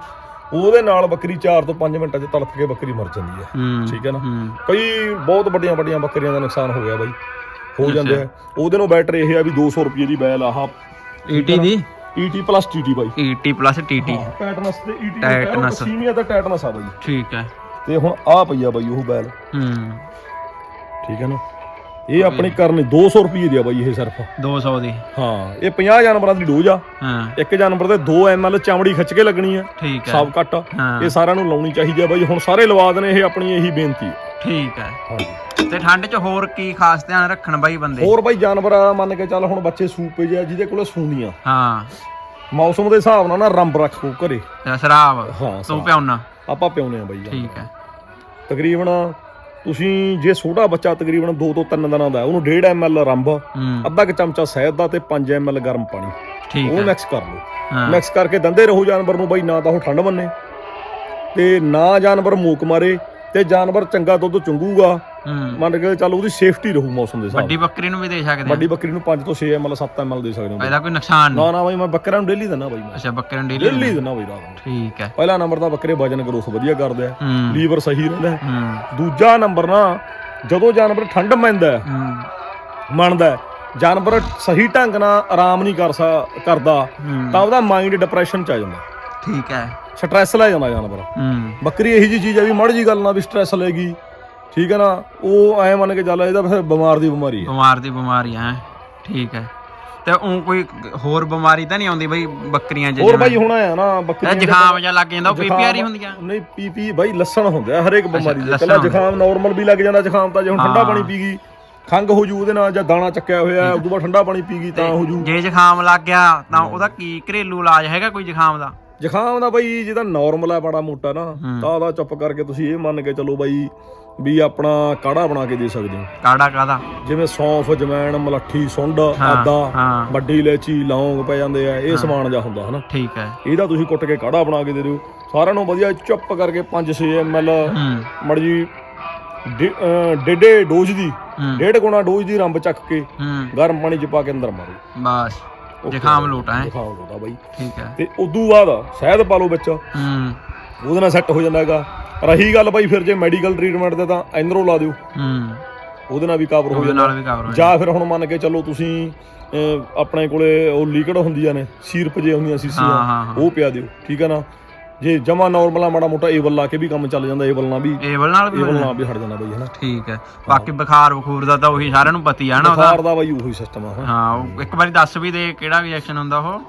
Speaker 2: ਉਹਦੇ ਨਾਲ ਬੱਕਰੀ 4 ਤੋਂ 5 ਮਿੰਟਾਂ 'ਚ ਤੜਫ ਕੇ ਬੱਕਰੀ ਮਰ ਜਾਂਦੀ ਹੈ। ਠੀਕ ਹੈ ਨਾ? ਕਈ ਬਹੁਤ ਵੱਡੀਆਂ ਵੱਡੀਆਂ ਬੱਕਰੀਆਂ ਦਾ ਨੁਕਸਾਨ ਹੋ ਗਿਆ ਬਾਈ। ਹੋ ਜਾਂਦੇ ਆ। ਉਹਦੇ ਨੂੰ ਬੈਟਰ ਇਹ ਆ ਵੀ 200 ਰੁਪਏ ਦੀ ਬੈਲ ਆਹ
Speaker 1: 80 ਦੀ?
Speaker 2: ਈਟੀ ਪਲੱਸ ਟੀਟੀ ਬਾਈ।
Speaker 1: 80 ਪਲੱਸ TT
Speaker 2: ਟੈਟਨਸ ਤੇ ਈਟੀ
Speaker 1: ਟੈਟਨਸ।
Speaker 2: ਸੀਮੀਆ ਤੇ ਟੈਟਨਸ ਆ ਬਾਈ।
Speaker 1: ਠੀਕ ਹੈ।
Speaker 2: ਤੇ ਹੁਣ ਆ ਪਈ ਆ ਬਾਈ ਉਹ ਬੈਲ।
Speaker 1: ਹੂੰ।
Speaker 2: ਠੀਕ ਹੈ ਨਾ? ਇਹ ਆਪਣੀ ਕਰਨੀ 200 ਰੁਪਏ ਦੀ ਆ ਬਾਈ ਇਹ ਸਿਰਫ।
Speaker 1: 200 ਦੀ।
Speaker 2: ਹਾਂ ਇਹ 50 ਜਾਨਵਰਾਂ ਦੀ ਡੋਜ਼ ਆ।
Speaker 1: ਹਾਂ।
Speaker 2: ਇੱਕ ਜਾਨਵਰ ਦੇ 2 ਐਮਐਲ ਚਮੜੀ ਖਿੱਚ ਕੇ ਲੱਗਣੀ ਆ।
Speaker 1: ਠੀਕ ਹੈ
Speaker 2: ਸਬ ਕੱਟ ਇਹ ਸਾਰਿਆਂ ਨੂੰ ਲਾਉਣੀ ਚਾਹੀਦੀ ਆ ਬਾਈ। ਹੁਣ ਸਾਰੇ ਲਵਾ ਦੇਣੇ ਇਹ ਆਪਣੀ ਇਹੀ ਬੇਨਤੀ
Speaker 1: ਠੀਕ ਹੈ
Speaker 2: ਹਾਂਜੀ।
Speaker 1: ਤੇ ਠੰਡ 'ਚ ਹੋਰ ਕੀ ਖਾਸ ਧਿਆਨ ਰੱਖਣ ਬਾਈ ਬੰਦੇ?
Speaker 2: ਹੋਰ ਬਾਈ ਜਾਨਵਰ ਮੰਨ ਕੇ ਚੱਲ ਹੁਣ ਬੱਚੇ ਸੂਪੇ ਜਿਹਾ ਜਿਹਦੇ ਕੋਲੇ ਸੂਣੀਆਂ।
Speaker 1: ਹਾਂ।
Speaker 2: ਮੌਸਮ ਦੇ ਹਿਸਾਬ ਨਾਲ ਨਾ ਰੰਬ ਰੱਖੋ ਘਰੇ।
Speaker 1: ਸ਼ਰਾਬ।
Speaker 2: ਹਾਂ
Speaker 1: ਤੂੰ। ਪਿਆਉਣਾ।
Speaker 2: ਆਪਾਂ ਪਿਉਨੇ ਆ ਬਾਈ।
Speaker 1: ਠੀਕ ਹੈ
Speaker 2: ਤਕਰੀਬਨ ਤੁਸੀਂ ਜੇ ਛੋਟਾ ਬੱਚਾ ਤਕਰੀਬਨ 2 ਤੋਂ 3 ਦਿਨਾਂ ਦਾ ਉਹਨੂੰ 1.5 ml ਰੰਬ ਅੱਧਾ ਕੁ ਚਮਚਾ ਸ਼ਹਿਦ ਦਾ ਤੇ 5 ml ਗਰਮ ਪਾਣੀ।
Speaker 1: ਠੀਕ
Speaker 2: ਉਹ ਮਿਕਸ ਕਰ ਲਓ। ਮਿਕਸ ਕਰਕੇ ਦੰਦੇ ਰਹੋ ਜਾਨਵਰ ਨੂੰ ਬਾਈ ਨਾ ਤਾਂ ਉਹ ਠੰਡ ਮੰਨੇ ਤੇ ਨਾ ਜਾਨਵਰ ਮੂਕ ਮਾਰੇ ਤੇ ਜਾਨਵਰ ਚੰਗਾ ਦੁੱਧ ਚੁੰਗੂਗਾ
Speaker 1: ਹੂੰ।
Speaker 2: ਮੰਨ ਕੇ ਚੱਲ ਉਹਦੀ ਸੇਫਟੀ ਰਹੂ ਮੌਸਮ ਦੇ ਹਿਸਾਬ
Speaker 1: ਵੱਡੀ ਬੱਕਰੀ ਨੂੰ ਵੀ ਦੇ ਸਕਦੇ।
Speaker 2: ਵੱਡੀ ਬੱਕਰੀ ਨੂੰ 5 ਤੋਂ 6 ml 7 ml ਦੇ ਸਕਦੇ ਹੋ।
Speaker 1: ਇਹਦਾ ਕੋਈ ਨੁਕਸਾਨ ਨਹੀਂ।
Speaker 2: ਨਾ ਨਾ ਬਾਈ ਮੈਂ ਬੱਕਰਾਂ ਨੂੰ ਡੇਲੀ ਦਿੰਦਾ ਬਾਈ ਮੈਂ।
Speaker 1: ਅੱਛਾ ਬੱਕਰੇ ਨੂੰ ਡੇਲੀ
Speaker 2: ਡੇਲੀ ਦਿੰਦਾ। ਬਾਈ ਰਾਤ ਨੂੰ।
Speaker 1: ਠੀਕ ਹੈ।
Speaker 2: ਪਹਿਲਾ ਨੰਬਰ ਤਾਂ ਬੱਕਰੇ ਵਜਨ ਗਰੋਥ ਵਧੀਆ ਕਰਦੇ ਆ।
Speaker 1: ਹੂੰ।
Speaker 2: ਲੀਵਰ ਸਹੀ ਰਹਿੰਦਾ। ਹੈ।
Speaker 1: ਹੂੰ
Speaker 2: ਦੂਜਾ ਨੰਬਰ ਨਾ ਜਦੋਂ ਜਾਨਵਰ ਠੰਡ ਮੰਨਦਾ ਹੈ,
Speaker 1: ਹੂੰ।
Speaker 2: ਮੰਨਦਾ ਹੈ, ਜਾਨਵਰ ਸਹੀ ਢੰਗ ਨਾਲ ਆਰਾਮ ਨਹੀਂ ਕਰ ਸਾ ਕਰਦਾ
Speaker 1: ਹੂੰ।
Speaker 2: ਤਾਂ ਉਹਦਾ ਮਾਈਂਡ ਡਿਪਰੈਸ਼ਨ ਚ ਆ ਜਾਂਦਾ।
Speaker 1: ਠੀਕ ਹੈ।
Speaker 2: ਸਟ੍ਰੈਸ ਲੈ ਜਾਂਦਾ ਜਾਨਵਰ।
Speaker 1: ਹੂੰ।
Speaker 2: ਬੱਕਰੀ ਇਹੀ ਜੀ ਚੀਜ਼ ਹੈ ਵੀ ਮੜ ਜੀ ਗੱਲ ਨਾਲ ਵੀ ਸਟ੍ਰੈਸ ਲੈਗੀ ਠੀਕ ਹੈ ਨਾ? ਉਹ ਐ ਮੰਨ ਕੇ ਚੱਲ ਇਹਦਾ ਫਿਰ ਬਿਮਾਰ ਦੀ ਬਿਮਾਰੀ ਹੈ।
Speaker 1: ਬਿਮਾਰ ਦੀ ਬਿਮਾਰੀ ਹੈ ਠੀਕ ਹੈ। ਤੇ ਉਹ ਕੋਈ ਹੋਰ ਬਿਮਾਰੀ ਤਾਂ ਨਹੀਂ ਆਉਂਦੀ ਬਈ ਬੱਕਰੀਆਂ 'ਚ
Speaker 2: ਹੋਰ ਬਾਈ ਹੁਣ ਆਇਆ ਨਾ
Speaker 1: ਇਹ
Speaker 2: ਬੱਕਰੀ
Speaker 1: ਜ਼ੁਕਾਮ ਜਾਂ ਲੱਗ ਜਾਂਦਾ ਉਹ ਪੀਪੀਆਰ ਹੁੰਦੀਆਂ।
Speaker 2: ਨਹੀਂ ਪੀਪੀ ਬਾਈ ਲੱਸਣ ਹੁੰਦਾ ਹੈ ਹਰੇਕ ਬਿਮਾਰੀ ਦੇ ਕੱਲਾ। ਜ਼ੁਕਾਮ ਨਾਰਮਲ ਵੀ ਲੱਗ ਜਾਂਦਾ ਜ਼ੁਕਾਮ ਤਾਂ ਜੇ ਹੁਣ ਠੰਡਾ
Speaker 1: ਹਾਂ।
Speaker 2: ਪਾਣੀ ਪੀ ਗਈ ਖੰਗ ਹੋ ਜੂ ਉਹਦੇ ਨਾਲ ਜਾਂ ਦਾਣਾ ਚੱਕਿਆ ਹੋਇਆ ਹੈ, ਉਦੋਂ ਬਾਅਦ ਠੰਡਾ ਪਾਣੀ ਪੀ ਗਈ ਤਾਂ ਹੋ ਜੂ।
Speaker 1: ਜੇ ਜ਼ੁਕਾਮ ਲੱਗ ਗਿਆ ਤਾਂ ਉਹਦਾ ਕੀ ਘਰੇਲੂ ਇਲਾਜ ਹੈਗਾ ਕੋਈ ਜ਼ੁਕਾਮ ਦਾ?
Speaker 2: ਜ਼ੁਕਾਮ ਦਾ ਬਾਈ ਜਿਹਦਾ ਨਾਰਮਲ ਹੈ ਬੜਾ ਮੋਟਾ ਨਾ। ਤਾਂ ਉਹਦਾ ਚੁੱਪ ਕਰਕੇ ਤੁਸੀਂ ਇਹ ਮੰਨ ਕੇ ਚੱਲੋ ਬਾਈ ਵੀ ਆਪਣਾ ਕਾੜਾ ਬਣਾ ਕੇ ਦੇ ਸਕਦੇ ਹੋ।
Speaker 1: ਕਾੜਾ ਕਾਦਾ
Speaker 2: ਜਿਵੇਂ ਸੌਂਫ ਜਮੈਣ ਮਲੱਠੀ ਸੁੰਡ ਆਦਾ। ਵੱਡੀ ਇਲਾਇਚੀ ਲੌਂਗ ਪੈ ਜਾਂਦੇ ਆ ਇਹ ਸਮਾਨ ਜਾਂ ਹੁੰਦਾ ਹਨਾ?
Speaker 1: ਠੀਕ ਹੈ।
Speaker 2: ਇਹਦਾ ਤੁਸੀਂ ਕੁੱਟ ਕੇ ਕਾੜਾ ਬਣਾ ਕੇ ਦੇ ਦਿਓ। ਸਾਰਿਆਂ ਨੂੰ ਵਧੀਆ ਚੁੱਪ ਕਰਕੇ 5-6 ml ਮੜ ਜੀ ਡੇ- ਅਹ ਡੇਢੇ ਡੋਜ਼ ਦੀ ਡੇਢ ਗੁਣਾ ਡੋਜ਼ ਦੀ ਰੰਬ ਚੱਕ ਕੇ ਗਰਮ ਪਾਣੀ ਚ ਪਾ ਕੇ ਅੰਦਰ ਮਾਰੋ।
Speaker 1: ਬਸ। ਜ਼ੁਕਾਮ ਲੋਟਾ ਹੈ?
Speaker 2: ਦਿਖਾਓ ਲੋਦਾ ਬਾਈ।
Speaker 1: ਠੀਕ ਹੈ
Speaker 2: ਤੇ ਉਦੋਂ ਬਾਅਦ ਸ਼ਹਿਦ ਪਾ ਲਓ ਵਿੱਚ।
Speaker 1: ਹੂੰ।
Speaker 2: ਉਹਦੇ ਨਾਲ ਸੈੱਟ ਹੋ ਜਾਂਦਾ ਹੈਗਾ। ਰਹੀ ਗੱਲ ਬਾਈ ਫਿਰ ਜੇ ਮੈਡੀਕਲ ਟ੍ਰੀਟਮੈਂਟ ਤੇ ਤਾਂ ਐਨਰੋ ਲਾ ਦਿਓ।
Speaker 1: ਹੂੰ।
Speaker 2: ਉਹਦੇ ਨਾਲ ਵੀ ਕਵਰ ਹੋ
Speaker 1: ਉਹਦੇ
Speaker 2: ਜਾਂਦਾ।
Speaker 1: ਨਾਲ ਵੀ ਕਵਰ ਹੋ
Speaker 2: ਜਾਂ ਫਿਰ ਹੁਣ ਮੰਨ ਕੇ ਚੱਲੋ ਤੁਸੀਂ ਆਪਣੇ ਕੋਲੇ ਉਹ ਲਿਕਵਿਡ ਹੁੰਦੀਆਂ ਨੇ ਸੀਰਪ ਜੇ ਹੁੰਦੀਆਂ ਸੀਸੀਆਂ। ਉਹ ਪਿਆ ਦਿਓ। ਠੀਕ ਹੈ ਨਾ? ਜੇ ਜਮਾ ਨਾਰਮਲ ਆ ਮਾੜਾ ਮੋਟਾ ਏਵਲ ਲਾ ਕੇ ਵੀ ਕੰਮ ਚੱਲ ਜਾਂਦਾ ਏਵਲ ਨਾਲ ਵੀ
Speaker 1: ਏਵਲ ਨਾਲ ਵੀ
Speaker 2: ਏਵਲ? ਨਾਲ ਵੀ ਹਟ ਜਾਂਦਾ ਬਾਈ ਹਨਾ?
Speaker 1: ਠੀਕ ਹੈ। ਬਾਕੀ ਬੁਖਾਰ ਬਖੂਰ ਦਾ ਤਾਂ ਉਹੀ ਸਾਰਿਆਂ ਨੂੰ ਪਤਾ ਹੀ ਆ ਨਾ ਉਹਦਾ।
Speaker 2: ਬੁਖਾਰ ਦਾ ਬਾਈ ਉਹੀ ਸਿਸਟਮ ਆ
Speaker 1: ਹਾਂ। ਉਹ ਇੱਕ ਵਾਰੀ ਦੱਸ ਵੀ ਦੇ ਕਿਹੜਾ ਰਿਐਕਸ਼ਨ ਹੁੰਦਾ ਉਹ।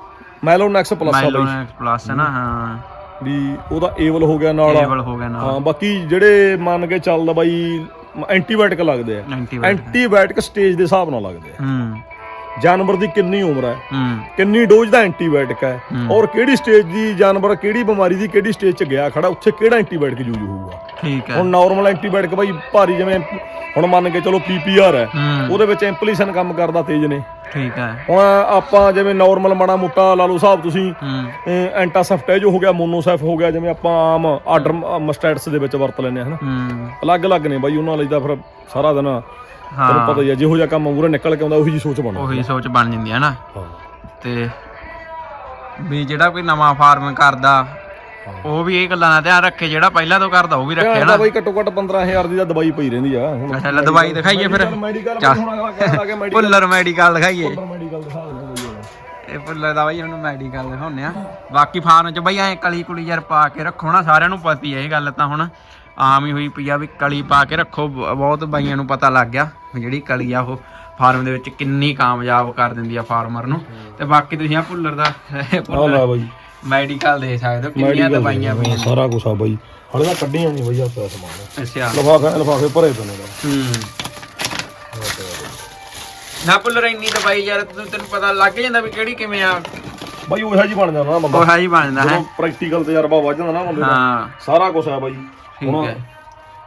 Speaker 2: ਮੈਲੋਨੈਕਸ ਪਲੱਸ ਆ ਬਾਈ।
Speaker 1: ਮਾਈਲੋਨੈਕਸ ਪਲੱਸ ਹੈ ਨਾ ਹਾਂ।
Speaker 2: ਵੀ ਉਹਦਾ ਏਵਲ ਹੋ ਗਿਆ ਨਾਲ
Speaker 1: ਏਵਲ ਹੋ ਗਿਆ ਨਾਲ।
Speaker 2: ਹਾਂ ਬਾਕੀ ਜਿਹੜੇ ਮੰਨ ਕੇ ਚੱਲਦਾ ਬਾਈ ਐਂਟੀਬਾਇਓਟਿਕ ਲੱਗਦੇ ਆ।
Speaker 1: ਐਂਟੀਬਾਇਓਟਿਕ
Speaker 2: ਸਟੇਜ ਦੇ ਹਿਸਾਬ ਨਾਲ ਲੱਗਦੇ ਆ।
Speaker 1: ਹੂੰ।
Speaker 2: ਜਾਨਵਰ ਦੀ ਕਿੰਨੀ ਉਮਰ ਹੈ? ਕਿੰਨੀ ਡੋਜ਼ ਦਾ ਐਂਟੀਬਾਇਓਟਿਕ ਹੈ। ਔਰ ਕਿਹੜੀ ਸਟੇਜ ਦੀ ਜਾਨਵਰ ਕਿਹੜੀ ਬਿਮਾਰੀ ਦੀ ਕਿਹੜੀ ਸਟੇਜ 'ਚ ਗਿਆ ਖੜਾ ਉੱਥੇ ਕਿਹੜਾ ਐਂਟੀਬਾਇਓਟਿਕ ਯੂਜ਼ ਹੋਊਗਾ?
Speaker 1: ਠੀਕ ਹੈ।
Speaker 2: ਹੁਣ ਨਾਰਮਲ ਐਂਟੀਬਾਇਓਟਿਕ ਬਾਈ ਭਾਰੀ ਜਿਵੇਂ ਹੁਣ ਮੰਨ ਕੇ ਚਲੋ ਪੀਪੀਆਰ ਹੈ। ਉਹਦੇ ਵਿੱਚ ਐਂਪਲੀਸ਼ਨ ਕੰਮ ਕਰਦਾ ਤੇਜ਼ ਨੇ।
Speaker 1: ਠੀਕ ਹੈ।
Speaker 2: ਹੁਣ ਆਪਾਂ ਜਿਵੇਂ ਨਾਰਮਲ ਮਾੜਾ ਮੋਟਾ ਲਾ ਲਓ ਹਿਸਾਬ ਤੁਸੀਂ
Speaker 1: ਹੂੰ।
Speaker 2: ਐਂਟਾਸੈਫਟੇਜ ਹੋ ਗਿਆ ਮੋਨੋਸੈਫ ਹੋ ਗਿਆ ਜਿਵੇਂ ਆਪਾਂ ਆਮ ਆਰਡਰ ਮਸਟੈਟਸ ਦੇ ਵਿੱਚ ਵਰਤ ਲੈਂਦੇ ਹਾਂ ਹਨਾ?
Speaker 1: ਹੂੰ।
Speaker 2: ਅਲੱਗ-ਅਲੱਗ ਨੇ ਬਾਈ ਉਹਨਾਂ ਲਈ ਤਾਂ ਫਿਰ ਸਾਰਾ ਦਿਨ ਤੁਹਾਨੂੰ ਪਤਾ ਹੀ ਆ ਜਿਹੋ ਜਿਹਾ ਕੰਮ ਮੂਰੇ ਨਿਕਲ ਕੇ ਆਉਂਦਾ ਉਹੀ ਜੀ ਸੋਚ ਬਣਦਾ
Speaker 1: ਉਹੀ ਸੋਚ ਬਣ ਜਾਂਦੀ ਹੈ ਨਾ।
Speaker 2: ਹਾਂ।
Speaker 1: ਤੇ ਵੀ ਜਿਹੜਾ ਕੋਈ ਨਵਾਂ ਫਾਰਮ ਕਰਦਾ। ਉਹ ਵੀ ਇਹ ਗੱਲਾਂ ਦਾ ਧਿਆਨ ਰੱਖੇ ਜਿਹੜਾ ਪਹਿਲਾਂ ਤੋਂ ਕਰਦਾ ਉਹ ਵੀ ਰੱਖੇ ਨਾ
Speaker 2: ਬਾਈ ਘੱਟੋ ਘੱਟ 15000 ਦੀ ਤਾਂ ਦਵਾਈ ਪਈ ਰਹਿੰਦੀ ਆ। ਹੁਣ
Speaker 1: ਅੱਛਾ ਲੈ ਦਵਾਈ ਦਿਖਾਈਏ ਫਿਰ।
Speaker 2: ਮੈਡੀਕਲ
Speaker 1: ਚੱਲ।
Speaker 2: ਹੁਣ ਅਗਲਾ ਕਹਿਣ ਲੱਗੇ ਮੈਡੀਕਲ
Speaker 1: ਭੁੱਲਰ ਮੈਡੀਕਲ ਦਿਖਾਈਏ।
Speaker 2: ਮੈਡੀਕਲ ਦਿਖਾ ਹੁਣ।
Speaker 1: ਇਹ ਭੁੱਲਰ ਦਾ ਬਾਈ ਉਹਨੂੰ ਮੈਡੀਕਲ ਦਿਖਾਉਂਦੇ ਆ। ਬਾਕੀ ਫਾਰਮ 'ਚ ਬਾਈ ਐ ਕਲੀ ਕੁਲੀ ਯਾਰ ਪਾ ਕੇ ਰੱਖੋ ਨਾ ਸਾਰਿਆਂ ਨੂੰ ਪਤਾ ਇਹ ਗੱਲ ਤਾਂ ਹੁਣ। ਆਮ ਹੀ ਹੋਈ ਪਈ ਆ ਵੀ ਕਲੀ ਪਾ ਕੇ ਰੱਖੋ ਬਹੁਤ ਬਾਈਆਂ ਨੂੰ ਪਤਾ ਲੱਗ ਗਿਆ ਜਿਹੜੀ ਕਲੀ ਆ ਉਹ ਫਾਰਮ ਦੇ ਵਿੱਚ ਕਿੰਨੀ ਕਾਮਯਾਬ ਕਰ ਦਿੰਦੀ ਆ ਫਾਰਮਰ ਨੂੰ। ਤੇ ਬਾਕੀ ਤੁਸੀਂ ਆ ਭੁੱਲਰ ਦਾ ਭੁੱਲਰ
Speaker 2: ਬਾਈ।
Speaker 1: ਮੈਡੀਕਲ ਦੇ ਸਕਦੇ ਹੋ ਕਿੰਨੀਆਂ ਦਵਾਈਆਂ ਪਈਆਂ।
Speaker 2: ਸਾਰਾ ਕੁਝ ਆ ਬਾਈ। ਹਲੇ ਤਾਂ ਕੱਢੀਆਂ ਨਹੀਂ ਬਈ ਆ ਪਿਆ ਸਮਾਨ।
Speaker 1: ਅੱਛਾ।
Speaker 2: ਲਫਾਫੇ ਲਫਾਫੇ ਭਰੇ ਪਏ ਨੇ
Speaker 1: ਹੂੰ। ਨਾ ਪੁੱਲਰ ਇੰਨੀ ਦਵਾਈ ਯਾਰ ਤੈਨੂੰ ਤੈਨੂੰ ਪਤਾ ਲੱਗ ਜਾਂਦਾ ਵੀ ਕਿਹੜੀ ਕਿਵੇਂ ਆ।
Speaker 2: ਬਾਈ ਉਹੋ ਜੀ ਬਣ ਜਾਂਦਾ ਨਾ ਬੰਦਾ।
Speaker 1: ਉਹ ਹੈ ਹੀ ਬਣਦਾ ਹੈ
Speaker 2: ਜਦੋਂ ਪ੍ਰੈਕਟੀਕਲ ਤਜਰਬਾ ਵੱਧ ਜਾਂਦਾ ਨਾ ਬੰਦੇ ਦਾ।
Speaker 1: ਹਾਂ।
Speaker 2: ਸਾਰਾ ਕੁਝ ਆ ਬਾਈ।
Speaker 1: ਠੀਕ ਹੈ।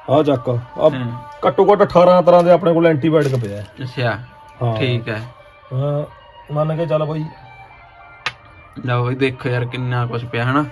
Speaker 2: ਆ ਚੱਕ ਆ
Speaker 1: ਹੂੰ,
Speaker 2: ਘੱਟੋ ਘੱਟ 18 ਤਰ੍ਹਾਂ ਦੇ ਆਪਣੇ ਕੋਲ ਐਂਟੀਬਾਇਓਟਿਕ ਪਿਆ ਹੈ।
Speaker 1: ਅੱਛਾ
Speaker 2: ਹਾਂ।
Speaker 1: ਠੀਕ ਹੈ।
Speaker 2: ਮੰਨ ਕੇ ਚੱਲ ਬਾਈ।
Speaker 1: ਲਓ ਵੀ ਦੇਖੋ ਯਾਰ ਕਿੰਨਾ ਕੁਝ ਪਿਆ ਹਨਾ?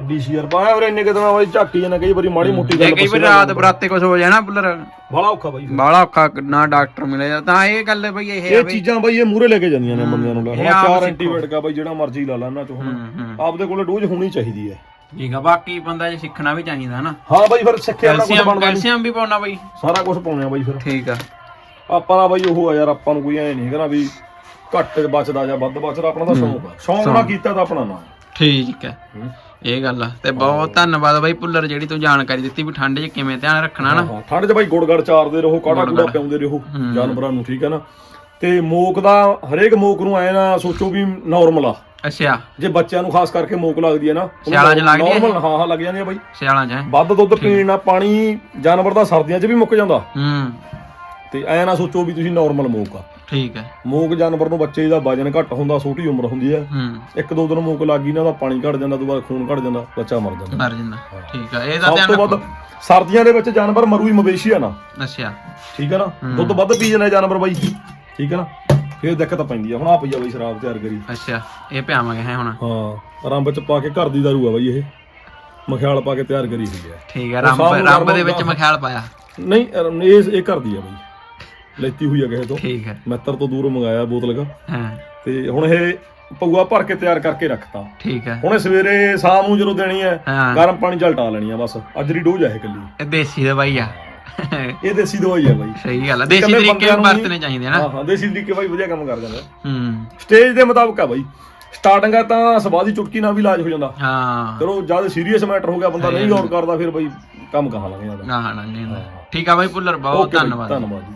Speaker 2: ਡੀਸੀਆਰ ਪਾਇਆ ਵੀਰੇ ਇੰਨੇ ਕਿਤੇ ਬਾਈ ਝਾਕੀ ਜਾਂਦਾ ਕਈ ਵਾਰੀ ਮਾੜੀ ਮੋਟੀ
Speaker 1: ਜੇ
Speaker 2: ਗੱਲ
Speaker 1: ਕਈ ਵਾਰ ਰਾਤ ਬਰਾਤੇ ਕੁਝ ਹੋ ਜਾਣਾ ਪੁੱਲਰ
Speaker 2: ਬੜਾ ਔਖਾ ਬਾਈ
Speaker 1: ਬਾਲਾ ਔਖਾ ਨਾ ਡਾਕਟਰ ਮਿਲੇ ਤਾਂ ਇਹ ਗੱਲ ਹੈ ਬਈ ਇਹ
Speaker 2: ਇਹ ਚੀਜ਼ਾਂ ਬਾਈ ਇਹ ਮੂਰੇ ਲੈ ਕੇ ਜਾਂਦੀਆਂ ਨੇ ਬੰਦਿਆਂ ਨੂੰ ਲੈ।
Speaker 1: ਇਹ
Speaker 2: ਹੁਣ
Speaker 1: ਆਪ
Speaker 2: ਚਾਰ
Speaker 1: ਸਿੱਖੋ।
Speaker 2: ਐਂਟੀਬਾਇਓਟਿਕ ਆ ਬਾਈ ਜਿਹੜਾ ਮਰਜ਼ੀ ਲਾ ਲਾ ਇਹਨਾਂ ਚੋਂ ਹੁਣ।
Speaker 1: ਹੂੰ ਹੂੰ।
Speaker 2: ਆਪਦੇ ਕੋਲੇ ਡੋਜ਼ ਹੋਣੀ ਚਾਹੀਦੀ ਹੈ।
Speaker 1: ਠੀਕ ਆ ਬਾਕੀ ਬੰਦਾ ਜੇ ਸਿੱਖਣਾ ਵੀ ਚਾਹੀਦਾ ਹਨਾ
Speaker 2: ਹਾਂ ਬਾਈ ਫਿਰ ਸਿੱਖਿਆ ਨਾ ਕੁਝ
Speaker 1: ਕੈਲਸ਼ੀਅਮ
Speaker 2: ਬਣਦਾ ਨੀ।
Speaker 1: ਕੈਲਸ਼ੀਅਮ ਵੀ ਪਾਉਣਾ ਬਈ।
Speaker 2: ਸਾਰਾ ਕੁਝ ਪਾਉਣੇ ਆ ਬਾਈ ਫਿਰ।
Speaker 1: ਠੀਕ ਆ।
Speaker 2: ਆਪਾਂ ਦਾ ਬਾਈ ਉਹ ਆ ਯਾਰ ਆਪਾਂ ਨੂੰ ਕੋਈ ਐ ਨਹੀਂ ਹੈਗਾ ਨਾ ਵੀ ਘੱਟ ਬਚਦਾ ਜਾਂ ਵੱਧ ਬਚਦਾ ਆਪਣਾ ਤਾਂ ਸ਼ੌਂਕ ਆ। ਸ਼ੌਂਕ ਨਾਲ ਕੀਤਾ ਤਾਂ ਆਪਣਾ ਨਾ
Speaker 1: ਠੀਕ ਹੈ। ਇਹ ਗੱਲ ਆ। ਤੇ ਬਹੁਤ ਧੰਨਵਾਦ ਬਾਈ ਪੁੱਲਰ ਜਿਹੜੀ ਤੂੰ ਜਾਣਕਾਰੀ ਦਿੱਤੀ ਵੀ ਠੰਡ 'ਚ ਕਿਵੇਂ ਧਿਆਨ ਰੱਖਣਾ ਨਾ।
Speaker 2: ਹਾਂ ਠੰਡ 'ਚ ਬਾਈ ਗੁੜਗੜ ਚਾਰਦੇ ਰਹੋ ਕਾੜਾ ਕੂੜਾ ਪਿਆਉਂਦੇ ਰਹੋ ਜਾਨਵਰਾਂ ਨੂੰ ਠੀਕ ਹੈ ਨਾ। ਤੇ ਮੋਕ ਦਾ ਹਰੇਕ ਮੋਕ ਨੂੰ ਐ ਨਾ ਸੋਚੋ ਵੀ ਨਾਰਮਲ ਆ।
Speaker 1: ਅੱਛਾ।
Speaker 2: ਜੇ ਬੱਚਿਆਂ ਨੂੰ ਖਾਸ ਕਰਕੇ ਮੋਕ ਲੱਗਦੀ ਹੈ ਨਾ
Speaker 1: ਸਿਆਲਾਂ 'ਚ ਲੱਗਦੀ ਹੈ
Speaker 2: ਨਾਰਮਲ ਹਾਂ ਹਾਂ ਲੱਗ ਜਾਂਦੀ ਹੈ ਬਾਈ।
Speaker 1: ਸਿਆਲਾਂ 'ਚ ਹੈਂ?
Speaker 2: ਵੱਧ ਦੁੱਧ ਪੀਣ ਨਾਲ ਪਾਣੀ ਜਾਨਵਰ ਦਾ ਸਰਦੀਆਂ 'ਚ ਵੀ ਮੁੱਕ ਜਾਂਦਾ।
Speaker 1: ਹੂੰ।
Speaker 2: ਤੇ ਐ ਨਾ ਸੋਚੋ ਵੀ ਤੁਸੀਂ ਨਾਰਮਲ ਮੋਕ ਆ।
Speaker 1: ਠੀਕ ਹੈ।
Speaker 2: ਮੋਕ ਜਾਨਵਰ ਨੂੰ ਬੱਚੇ ਦਾ ਵਜਨ ਘੱਟ ਹੁੰਦਾ ਛੋਟੀ ਉਮਰ ਹੁੰਦੀ ਹੈ।
Speaker 1: ਹੂੰ।
Speaker 2: ਇੱਕ ਦੋ ਦਿਨ ਮੋਕ ਲੱਗ ਗਈ ਨਾ ਉਹਦਾ ਪਾਣੀ ਘਟ ਜਾਂਦਾ ਦੁਬਾਰਾ ਖੂਨ ਘਟ ਜਾਂਦਾ ਬੱਚਾ ਮਰ ਜਾਂਦਾ।
Speaker 1: ਮਰ ਜਿੰਦਾ। ਠੀਕ ਆ ਇਹਦਾ
Speaker 2: ਸਭ
Speaker 1: ਧਿਆਨ
Speaker 2: ਤੋਂ ਵੱਧ
Speaker 1: ਰੱਖੋ।
Speaker 2: ਸਰਦੀਆਂ ਦੇ ਵਿੱਚ ਜਾਨਵਰ ਮਰੂ ਹੀ ਮਵੇਸ਼ੀ ਆ ਨਾ।
Speaker 1: ਅੱਛਾ।
Speaker 2: ਠੀਕ ਹੈ ਨਾ? ਦੁੱਧ ਵੱਧ ਪੀ ਜਾਂਦੇ ਜਾਨਵਰ ਬਾਈ। ਠੀਕ ਹੈ ਨਾ? ਫੇਰ ਦਿੱਕਤ ਪੈਂਦੀ ਆ ਹੁਣ ਆ ਪਈ ਆ ਬਾਈ ਸ਼ਰਾਬ ਤਿਆਰ ਕਰੀ।
Speaker 1: ਅੱਛਾ ਇਹ ਪਿਆਵਾਂਗੇ ਹੈ ਹੁਣ।
Speaker 2: ਹਾਂ ਰੰਬ ਚ ਪਾ ਕੇ ਘਰ ਦੀ ਦਾਰੂ ਆ ਬਾਈ ਇਹ। ਮਖਿਆਲ ਪਾ ਕੇ ਤਿਆਰ ਕਰੀ ਹੋਈ ਹੈ
Speaker 1: ਠੀਕ ਹੈ ਰੱਬ ਰੱਬ ਦੇ ਵਿੱਚ ਮਖਿਆਲ ਪਾਇਆ।
Speaker 2: ਨਹੀਂ ਇਹ ਇਹ ਘਰ ਦੀ ਆ ਬਾਈ। ਲੈਤੀ ਹੋਈ ਆ ਕਿਸੇ ਤੋਂ।
Speaker 1: ਠੀਕ ਹੈ
Speaker 2: ਮਿੱਤਰ ਤੋਂ ਦੂਰੋਂ ਮੰਗਾਇਆ ਬੋਤਲ ਕਾ।
Speaker 1: ਹਾਂ।
Speaker 2: ਤੇ ਹੁਣ ਇਹ ਪਊਆ ਭਰ ਕੇ ਤਿਆਰ ਕਰਕੇ ਰੱਖਤਾ।
Speaker 1: ਠੀਕ ਹੈ
Speaker 2: ਹੁਣ ਸਵੇਰੇ ਸ਼ਾਮ ਨੂੰ ਜਦੋਂ ਦੇਣੀ ਹੈ
Speaker 1: ਹਾਂ।
Speaker 2: ਗਰਮ ਪਾਣੀ ਚ ਲਟਾ ਲੈਣੀ ਆ ਬਸ। ਅੱਜ ਦੀ ਡੋਜ਼ ਆ ਇਹ ਕੱਲੀ
Speaker 1: ਇਹ ਦੇਸੀ ਦਵਾਈ ਆ।
Speaker 2: ਇਹ ਦੇਸੀ ਦਵਾਈ ਆ ਬਾਈ।
Speaker 1: ਸਹੀ ਗੱਲ ਆ ਦੇਸੀ ਤਰੀਕੇ ਵਰਤਨੇ ਚਾਹੀਦੇ ਆ ਨਾ।
Speaker 2: ਹਾਂ ਹਾਂ ਦੇਸੀ ਤਰੀਕੇ ਬਾਈ ਵਧੀਆ ਕੰਮ ਕਰ ਜਾਂਦਾ
Speaker 1: ਹੂੰ।
Speaker 2: ਸਟੇਜ ਦੇ ਮੁਤਾਬਕ ਆ ਬਾਈ। ਸਟਾਰਟਿੰਗ ਆ ਤਾਂ ਸਵਾਦ ਦੀ ਚੁਟਕੀ ਨਾਲ ਵੀ ਇਲਾਜ ਹੋ ਜਾਂਦਾ।
Speaker 1: ਹਾਂ।
Speaker 2: ਚਲੋ ਜਦ ਸੀਰੀਅਸ ਮੈਟਰ ਹੋ ਗਿਆ ਬੰਦਾ ਨਹੀਂ ਗੌਰ ਕਰਦਾ ਫਿਰ ਬਾਈ ਕੰਮ ਕਹਾਂ ਲੱਗ
Speaker 1: ਨਾ ਨਾ। ਠੀਕ ਆ ਬਾਈ ਪੁੱਲਰ ਬਹੁਤ ਧੰਨਵਾਦ।
Speaker 2: ਧੰਨਵਾਦ ਜੀ।